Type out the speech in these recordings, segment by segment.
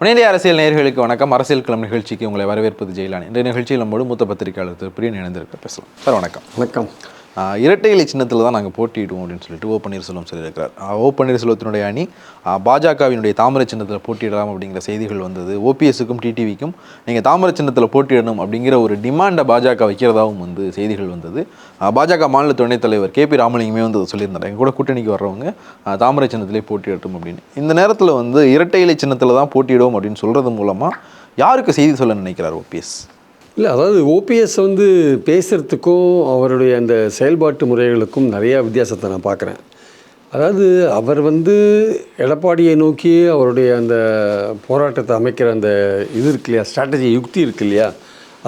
முன்னேறிய அரசியல் நேர்களுக்கு வணக்கம். அரசியல் கிளம் நிகழ்ச்சிக்கு உங்களை வரவேற்பது ஜெயிலானி. இந்த நிகழ்ச்சியில் நம்மோடு மூத்த பத்திரிகையாளர் திரு. பிரியன் இணைந்திருக்க பேசலாம். சார் வணக்கம். வணக்கம். இரட்டை இலை சின்னத்தில் தான் நாங்கள் போட்டியிடுவோம் அப்படின்னு சொல்லிட்டு ஓ பன்னீர்செல்வம் சொல்லியிருக்கிறார். ஓ பன்னீர்செல்வத்தினுடைய அணி பாஜகவினுடைய தாமரை சின்னத்தில் போட்டியிடலாம் அப்படிங்கிற செய்திகள் வந்தது. ஓபிஎஸ்க்கும் டிடிவிக்கும் நீங்கள் தாமரை சின்னத்தில் போட்டியிடணும் அப்படிங்கிற ஒரு டிமாண்டை பாஜக வைக்கிறதாகவும் வந்து செய்திகள் வந்தது. பாஜக மாநில துணைத் தலைவர் கே பி ராமலிங்கமே வந்து அதை சொல்லியிருந்தார். கூட கூட்டணிக்கு வர்றவங்க தாமரை சின்னத்திலே போட்டியிடட்டும் அப்படின்னு. இந்த நேரத்தில் வந்து இரட்டை இலை சின்னத்தில் தான் போட்டியிடுவோம் அப்படின்னு சொல்கிறது மூலமாக யாருக்கு செய்தி சொல்ல நினைக்கிறார் ஓபிஎஸ் இல்லை அதாவது ஓபிஎஸ் வந்து பேசுகிறதுக்கும் அவருடைய அந்த செயல்பாட்டு முறைகளுக்கும் நிறையா வித்தியாசத்தை நான் பார்க்குறேன். அதாவது அவர் வந்து எடப்பாடியை நோக்கி அவருடைய அந்த போராட்டத்தை அமைக்கிற அந்த இது இருக்கு இல்லையா ஸ்ட்ராட்டஜி யுக்தி இருக்கு இல்லையா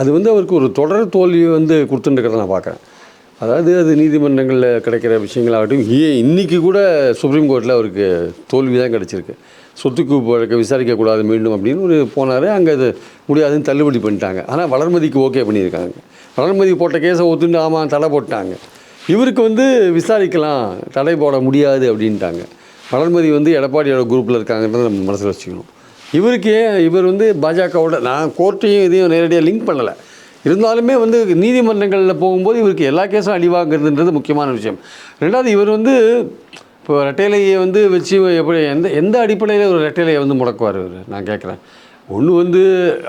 அது வந்து அவருக்கு ஒரு தொடர் தோல்வியை வந்து கொடுத்துட்டுருக்கிறத நான் பார்க்குறேன். அதாவது அது நீதிமன்றங்களில் கிடைக்கிற விஷயங்களாகட்டும் ஏன் இன்றைக்கி கூட சுப்ரீம் கோர்ட்டில் அவருக்கு தோல்வி தான் கிடச்சிருக்கு. சொத்துக்கு வழக்க விசாரிக்கக்கூடாது மீண்டும் அப்படின்னு ஒரு போனார். அங்கே அது முடியாதுன்னு தள்ளுபடி பண்ணிட்டாங்க. ஆனால் வளர்மதிக்கு ஓகே பண்ணியிருக்காங்க. வளர்மதி போட்ட கேஸை ஒத்துண்டு ஆமாம் தடை போட்டாங்க. இவருக்கு வந்து விசாரிக்கலாம் தடை போட முடியாது அப்படின்ட்டாங்க. வளர்மதி வந்து எடப்பாடியோட குரூப்பில் இருக்காங்கன்றத நம்ம மனசில் வச்சுக்கணும். இவருக்கு ஏன் இவர் வந்து பாஜகவோட நான் கோர்ட்டையும் இதையும் நேரடியாக லிங்க் பண்ணலை. இருந்தாலுமே வந்து நீதிமன்றங்களில் போகும்போது இவருக்கு எல்லா கேஸும் அடிவாங்கிறதுன்றது முக்கியமான விஷயம். ரெண்டாவது இவர் வந்து இப்போ ரெட்டைலையை வந்து வச்சு எப்படி எந்த எந்த அடிப்படையில் ஒரு ரெட்டைலையை வந்து முடக்குவார் இவர்? நான் கேட்குறேன். ஒன்று வந்து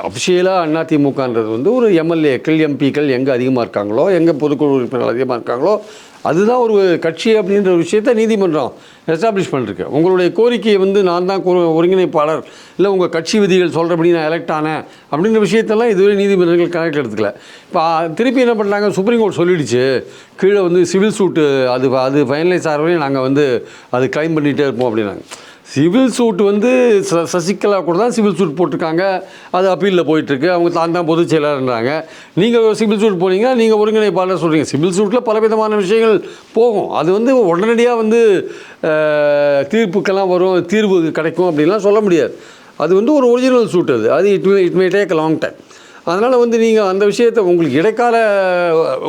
அஃபிஷியலாக அதிமுகன்றது வந்து ஒரு எம்எல்ஏக்கள் எம்பிக்கள் எங்கே அதிகமாக இருக்காங்களோ எங்கே பொதுக்குழு உறுப்பினர்கள் அதிகமாக இருக்காங்களோ அதுதான் ஒரு கட்சி அப்படின்ற ஒரு விஷயத்தை நீதிமன்றம் எஸ்டாப்ளிஷ் பண்ணிருக்கு. உங்களுடைய கோரிக்கையை வந்து நான் தான் ஒருங்கிணைப்பாளர். இல்லை உங்கள் கட்சி விதிகள் சொல்கிறபடி நான் எலெக்ட் ஆனேன் அப்படின்ற விஷயத்தெல்லாம் இதுவரை நீதிமன்றங்கள் கணக்கில் எடுத்துக்கல. இப்போ திருப்பி என்ன பண்ணாங்க சுப்ரீம் கோர்ட் சொல்லிடுச்சு. கீழே வந்து சிவில் சூட்டு அது அது ஃபைனலைஸ் ஆகிற வரையும் நாங்கள் வந்து அது கிளைம் பண்ணிகிட்டே இருப்போம் அப்படின்னாங்க. சிவில் சூட் வந்து ச சசிகலா கூட தான் சிவில் சூட் போட்டிருக்காங்க. அது அப்பீலில் போயிட்டுருக்கு. அவங்க தான் தான் பொதுச் செயலாளர்ன்றாங்க. நீங்கள் சிவில் சூட் போனீங்கன்னா நீங்கள் ஒருங்கிணைப்பாளர் சொல்கிறீங்க சிவில் சூட்டில் பலவிதமான விஷயங்கள் போகும். அது வந்து உடனடியாக வந்து தீர்ப்புக்கெல்லாம் வரும் தீர்வு கிடைக்கும் அப்படின்லாம் சொல்ல முடியாது. அது வந்து ஒரு ஒரிஜினல் சூட் அது. அது it it may take long time அதனால் வந்து நீங்கள் அந்த விஷயத்தை உங்களுக்கு இடைக்கால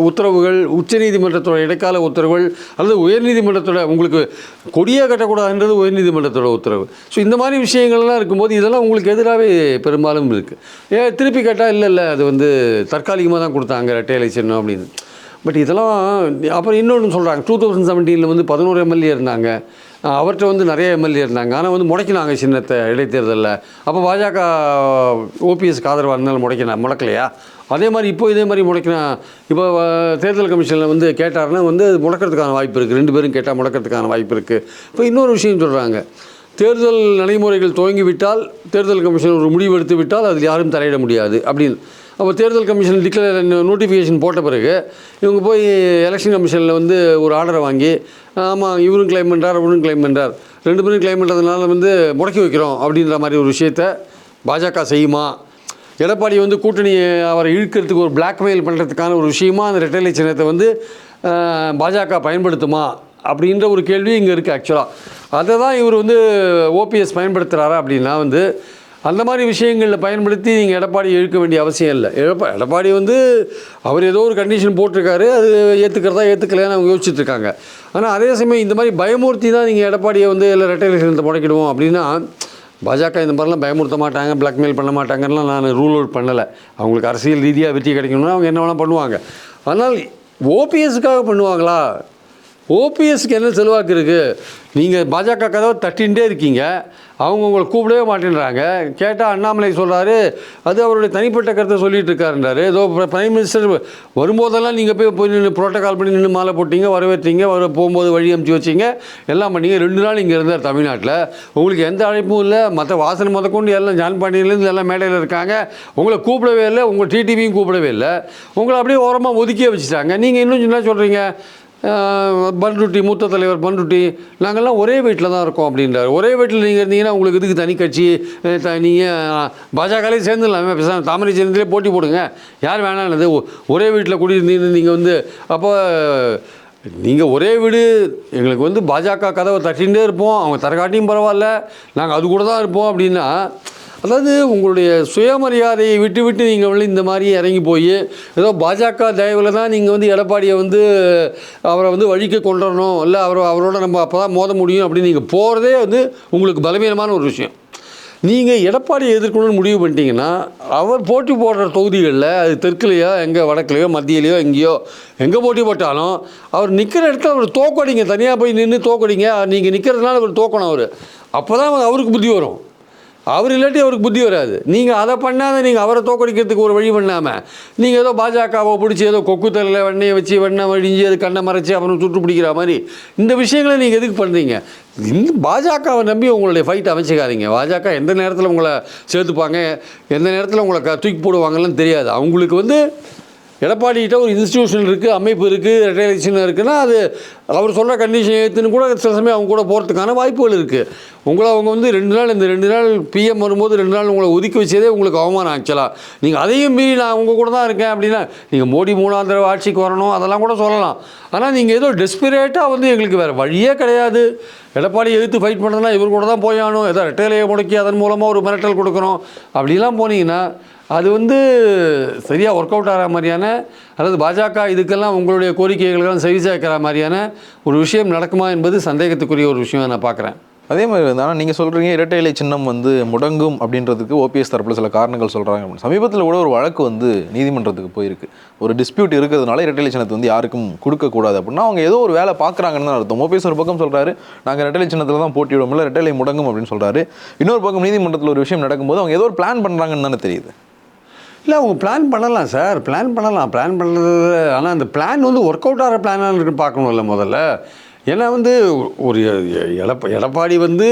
உத்தரவுகள் உச்சநீதிமன்றத்தோட இடைக்கால உத்தரவுகள் அல்லது உயர்நீதிமன்றத்தோட உங்களுக்கு கொடியே கட்டக்கூடாதுன்றது உயர்நீதிமன்றத்தோட உத்தரவு. ஸோ இந்த மாதிரி விஷயங்கள்லாம் இருக்கும்போது இதெல்லாம் உங்களுக்கு எதிராகவே பெரும்பாலும் இருக்குது ஏன் திருப்பி கேட்டால் இல்லை இல்லை அது வந்து தற்காலிகமாக தான் கொடுத்தாங்க ரெட்டையலை சின்னம் அப்படின்னு. பட் இதெல்லாம் அப்புறம் இன்னொன்று சொல்கிறாங்க டூ தௌசண்ட் செவன்டீனில் வந்து பதினோரு எம்எல்ஏ இருந்தாங்க. அவர்கிட்ட வந்து நிறைய எம்எல்ஏ இருந்தாங்க. ஆனால் வந்து முடக்கினாங்க சின்னத்தை இடைத்தேர்தலில். அப்போ பாஜக ஓபிஎஸ்க்கு ஆதரவாக இருந்தாலும் முடக்கினா முடக்கலையா? அதே மாதிரி இப்போ இதே மாதிரி முடக்கினா இப்போ தேர்தல் கமிஷனில் வந்து கேட்டாருன்னா வந்து முடக்கிறதுக்கான வாய்ப்பு இருக்குது ரெண்டு பேரும் கேட்டால் முடக்கிறதுக்கான வாய்ப்பு இருக்குது இப்போ இன்னொரு விஷயம் சொல்கிறாங்க தேர்தல் நடைமுறைகள் துவங்கிவிட்டால் தேர்தல் கமிஷன் ஒரு முடிவு எடுத்து விட்டால் அதில் யாரும் தலையிட முடியாது அப்படின்னு. அப்போ தேர்தல் கமிஷன் டிக்ளேர் நோட்டிஃபிகேஷன் போட்ட பிறகு இவங்க போய் எலெக்ஷன் கமிஷனில் வந்து ஒரு ஆர்டரை வாங்கி ஆமாம் இவரும் கிளைம் பண்ணுறார் அவரும் கிளைம் பண்ணுறார் ரெண்டு பேரும் கிளைம் பண்ணுறதுனால வந்து முடக்கி வைக்கிறோம் அப்படின்ற மாதிரி ஒரு விஷயத்த பாஜக செய்யுமா? எடப்பாடி வந்து கூட்டணி அவரை இழுக்கிறதுக்கு ஒரு பிளாக்மெயில் பண்ணுறதுக்கான ஒரு விஷயமா அந்த ரெட்டலை சின்னத்தை வந்து பாஜக பயன்படுத்துமா? அப்படின்ற ஒரு கேள்வி இங்கே இருக்குது ஆக்சுவலாக அதை தான் இவர் வந்து ஓபிஎஸ் பயன்படுத்துகிறாரா அப்படின்னா வந்து அந்த மாதிரி விஷயங்களில் பயன்படுத்தி நீங்கள் எடப்பாடி இழுக்க வேண்டிய அவசியம் இல்லை. எடப்பா எடப்பாடி வந்து அவர் ஏதோ ஒரு கண்டிஷன் போட்டிருக்காரு அது ஏற்றுக்கிறதா ஏற்றுக்கலைன்னு அவங்க யோசிச்சுட்ருக்காங்க. ஆனால் அதே சமயம் இந்த மாதிரி பயமூர்த்தி தான் நீங்கள் எடப்பாடியை வந்து இல்லை ரெட்டைலேஷன் முடக்கிடுவோம் அப்படின்னா பாஜக இந்த மாதிரிலாம் பயமுறுத்த மாட்டாங்க பிளாக்மெயில் பண்ண மாட்டாங்கலாம் நான் ரூல் அவுட் பண்ணலை. அவங்களுக்கு அரசியல் ரீதியாக வெற்றி கிடைக்கணும்னா அவங்க என்ன வேணால் பண்ணுவாங்க. ஆனால் ஓபிஎஸ்க்காக பண்ணுவாங்களா? ஓபிஎஸ்க்கு என்ன செல்வாக்கு இருக்குது நீங்கள் பாஜக கதவை தட்டின்ண்டே இருக்கீங்க. அவங்க உங்களை கூப்பிடவே மாட்டேன்றாங்க. கேட்டால் அண்ணாமலை சொல்கிறாரு அது அவருடைய தனிப்பட்ட கருத்தை சொல்லிட்டு இருக்காருன்றாரு. ஏதோ பிரைம் மினிஸ்டர் வரும்போதெல்லாம் நீங்கள் போய் போய் நின்று ப்ரோட்டோகால் பண்ணி நின்று மாலை போட்டீங்க வரவேற்றீங்க வர போகும்போது வழி அமுச்சு வச்சிங்க எல்லாம் பண்ணீங்க. ரெண்டு நாள் இங்கே இருந்தார் தமிழ்நாட்டில். உங்களுக்கு எந்த அழைப்பும் இல்லை. மற்ற வாசனை முதற்கொண்டு எல்லாம் ஜான் பாண்டியிலேருந்து எல்லாம் மேடையில் இருக்காங்க. உங்களை கூப்பிடவே இல்லை. உங்கள் டிடிவியும் கூப்பிடவே இல்லை. உங்களை அப்படியே ஓரமாக ஒதுக்கியே வச்சுட்டாங்க. நீங்கள் இன்னும் என்ன சொல்கிறீங்க பண்ருட்டி மூத்த தலைவர் பண்ருட்டி நாங்கள்லாம் ஒரே வீட்டில் தான் இருக்கோம் அப்படின்றார். ஒரே வீட்டில் நீங்கள் இருந்தீங்கன்னா உங்களுக்கு இதுக்கு தனி கட்சி நீங்கள் பாஜகலையும் சேர்ந்துடலாமே. பேசாமல் தாமரை சேர்ந்தே போட்டி போடுங்க. யார் வேணாம்னது அது ஒரே வீட்டில் குடியிருந்தீங்கன்னு நீங்கள் வந்து அப்போ நீங்கள் ஒரே வீடு எங்களுக்கு வந்து பாஜக கதவை தட்டிகிட்டே இருப்போம். அவங்க தரக்காட்டியும் பரவாயில்ல. நாங்கள் அது கூட தான் இருப்போம் அப்படின்னா அதாவது உங்களுடைய சுயமரியாதையை விட்டு விட்டு நீங்கள் வந்து இந்த மாதிரி இறங்கி போய் ஏதோ பாஜக தயவில் தான் நீங்கள் வந்து எடப்பாடியை வந்து அவரை வந்து வழிக்கு கொண்டு வரணும் இல்லை அவரை அவரோட நம்ம அப்போ தான் மோத முடியும் அப்படின்னு நீங்கள் போகிறதே வந்து உங்களுக்கு பலவீனமான ஒரு விஷயம். நீங்கள் எடப்பாடியை எதிர்க்கணும்னு முடிவு பண்ணிட்டீங்கன்னா அவர் போட்டி போடுற தொகுதிகளில் அது தெற்குலையோ எங்கே வடக்குலையோ மத்தியிலையோ எங்கேயோ எங்கே போட்டி போட்டாலும் அவர் நிற்கிற இடத்துல அவர் தோக்கடிங்க. தனியாக போய் நின்று தோக்கடிங்க. நீங்கள் நிற்கிறதுனால அவர் தோக்கணும் அவர். அப்போ தான் அவருக்கு புத்தி வரும். அவர் இல்லாட்டி அவருக்கு புத்தி வராது. நீங்கள் அதை பண்ணாத நீங்கள் அவரை தோக்கடிக்கிறதுக்கு ஒரு வழி பண்ணாமல் நீங்கள் ஏதோ பாஜகவை பிடிச்சி ஏதோ கொக்கு தலையில் வெண்ணையை வச்சு வெண்ணெய் வழிஞ்சு அது கண்ணை மறைச்சி அப்புறம் சுட்டு பிடிக்கிற மாதிரி இந்த விஷயங்களை நீங்கள் எதுக்கு பண்ணுறீங்க இந்த பாஜகவை நம்பி உங்களுடைய ஃபைட் அமைச்சிக்காதீங்க. பாஜக எந்த நேரத்தில் உங்களை சேர்த்துப்பாங்க எந்த நேரத்தில் உங்களை க தூக்கி போடுவாங்கன்னு தெரியாது. அவங்களுக்கு வந்து எடப்பாடிகிட்ட ஒரு இன்ஸ்டியூஷன் இருக்குது அமைப்பு இருக்குது ரெட்டலேஷன் இருக்குன்னா அது அவர் சொல்கிற கண்டிஷன் ஏற்றுன்னு கூட சில சமயம் அவங்க கூட போகிறதுக்கான வாய்ப்புகள் இருக்குது உங்களை அவங்க வந்து ரெண்டு நாள் இந்த ரெண்டு நாள் பிஎம் வரும்போது ரெண்டு நாள் உங்களை ஒதுக்கி வச்சதே உங்களுக்கு அவமானம் ஆக்சுவலாக நீங்கள் அதையும் மீறி நான் உங்கள் கூட தான் இருக்கேன் அப்படின்னா நீங்கள் மோடி மூணாம் தடவை ஆட்சிக்கு வரணும் அதெல்லாம் கூட சொல்லலாம். ஆனால் நீங்கள் ஏதோ டெஸ்பிரேட்டாக வந்து எங்களுக்கு வேறு வழியே கிடையாது. எடப்பாடி எதிர்த்து ஃபைட் பண்ணதுன்னா இவர் கூட தான் போயானோ ஏதோ ரெட்டையிலையை முடக்கி அதன் மூலமாக ஒரு மிரட்டல் கொடுக்குறோம் அப்படிலாம் போனீங்கன்னா அது வந்து சரியாக ஒர்க் அவுட் ஆகிற மாதிரியான அதாவது பாஜக இதுக்கெல்லாம் உங்களுடைய கோரிக்கைகளுக்கெல்லாம் செவி சேர்க்கிற மாதிரியான ஒரு விஷயம் நடக்குமா என்பது சந்தேகத்துக்குரிய ஒரு விஷயம் நான் பார்க்குறேன். அதே மாதிரி ஆனால் நீங்கள் சொல்கிறீங்க இரட்டை இலை சின்னம் வந்து முடங்கும் அப்படின்றதுக்கு ஓபிஎஸ் தரப்பில் சில காரணங்கள் சொல்கிறாங்க அப்படின்னு. சமீபத்தில் கூட ஒரு வழக்கு வந்து நீதிமன்றத்துக்கு போயிருக்கு. ஒரு டிஸ்பியூட் இருக்கிறதுனால இரட்டை இலை சின்னத்தை வந்து யாருக்கும் கொடுக்கக்கூடாது அப்படின்னா அவங்க ஏதோ ஒரு வேலை பார்க்குறாங்கன்னு தான் அர்த்தம். ஓபிஎஸ் ஒரு பக்கம் சொல்கிறாரு நாங்கள் இரட்டை இலை சின்னத்தில் தான் போட்டியிடுவோம் இல்லை இரட்டை இலை முடங்கும் அப்படின்னு சொல்கிறாரு இன்னொரு பக்கம் நீதிமன்றத்தில் ஒரு விஷயம் நடக்கும்போது அவங்க ஏதோ ஒரு பிளான் பண்ணுறாங்கன்னு தானே தெரியுது. இல்லை அவங்க பிளான் பண்ணலாம் சார் பிளான் பண்ணலாம். பிளான் பண்ணுறது ஆனால் அந்த பிளான் வந்து ஒர்க் அவுட் ஆகிற பிளானான்னு இருக்கு பார்க்கணும்ல முதல்ல. ஏன்னா வந்து ஒரு எடப்ப எடப்பாடி வந்து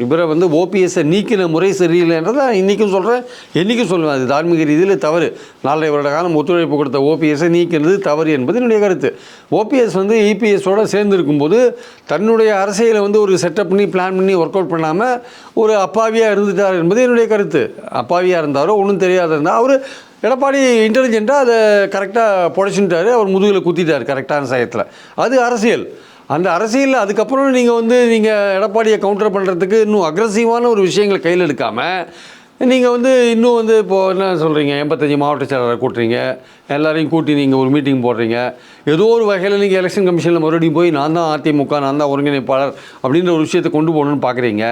இவரை வந்து ஓபிஎஸ்ஸை நீக்கின முறை சரியில்லைன்றதை இன்றைக்கும் சொல்கிறேன் என்றைக்கும் சொல்லுவேன் அது தார்மீக ரீதியில் தவறு. நாலரை வருட காலம் ஒத்துழைப்பு கொடுத்த ஓபிஎஸ்ஸை நீக்கினது தவறு என்பது என்னுடைய கருத்து. ஓபிஎஸ் வந்து இபிஎஸோடு சேர்ந்துருக்கும்போது தன்னுடைய அரசியலை வந்து ஒரு செட்டப் பண்ணி பிளான் பண்ணி ஒர்க் அவுட் பண்ணாமல் ஒரு அப்பாவியாக இருந்துட்டார் என்பது என்னுடைய கருத்து. அப்பாவியாக இருந்தாரோ ஒன்றும் தெரியாத இருந்தால் அவர் எடப்பாடி இன்டெலிஜென்ட்டாக அதை கரெக்டாக புடைச்சுட்டாரு அவர் முதுகில் குத்திட்டார் கரெக்டான சயத்தில். அது அரசியல். அந்த அரசியலில் அதுக்கப்புறம் நீங்கள் வந்து நீங்கள் எடப்பாடியை கவுண்டர் பண்ணுறதுக்கு இன்னும் அக்ரஸிவான ஒரு விஷயங்களை கையில் எடுக்காமல் நீங்கள் வந்து இன்னும் வந்து இப்போது என்ன சொல்கிறீங்க எண்பத்தஞ்சு மாவட்ட செயலரை கூட்டுறீங்க எல்லாரையும் கூட்டி நீங்கள் ஒரு மீட்டிங் போடுறீங்க ஏதோ ஒரு வகையில் நீங்கள் எலெக்ஷன் கமிஷனில் மறுபடியும் போய் நான் தான் அதிமுக நான் தான் ஒருங்கிணைப்பாளர் அப்படின்ற ஒரு விஷயத்தை கொண்டு போகணும்னு பார்க்குறீங்க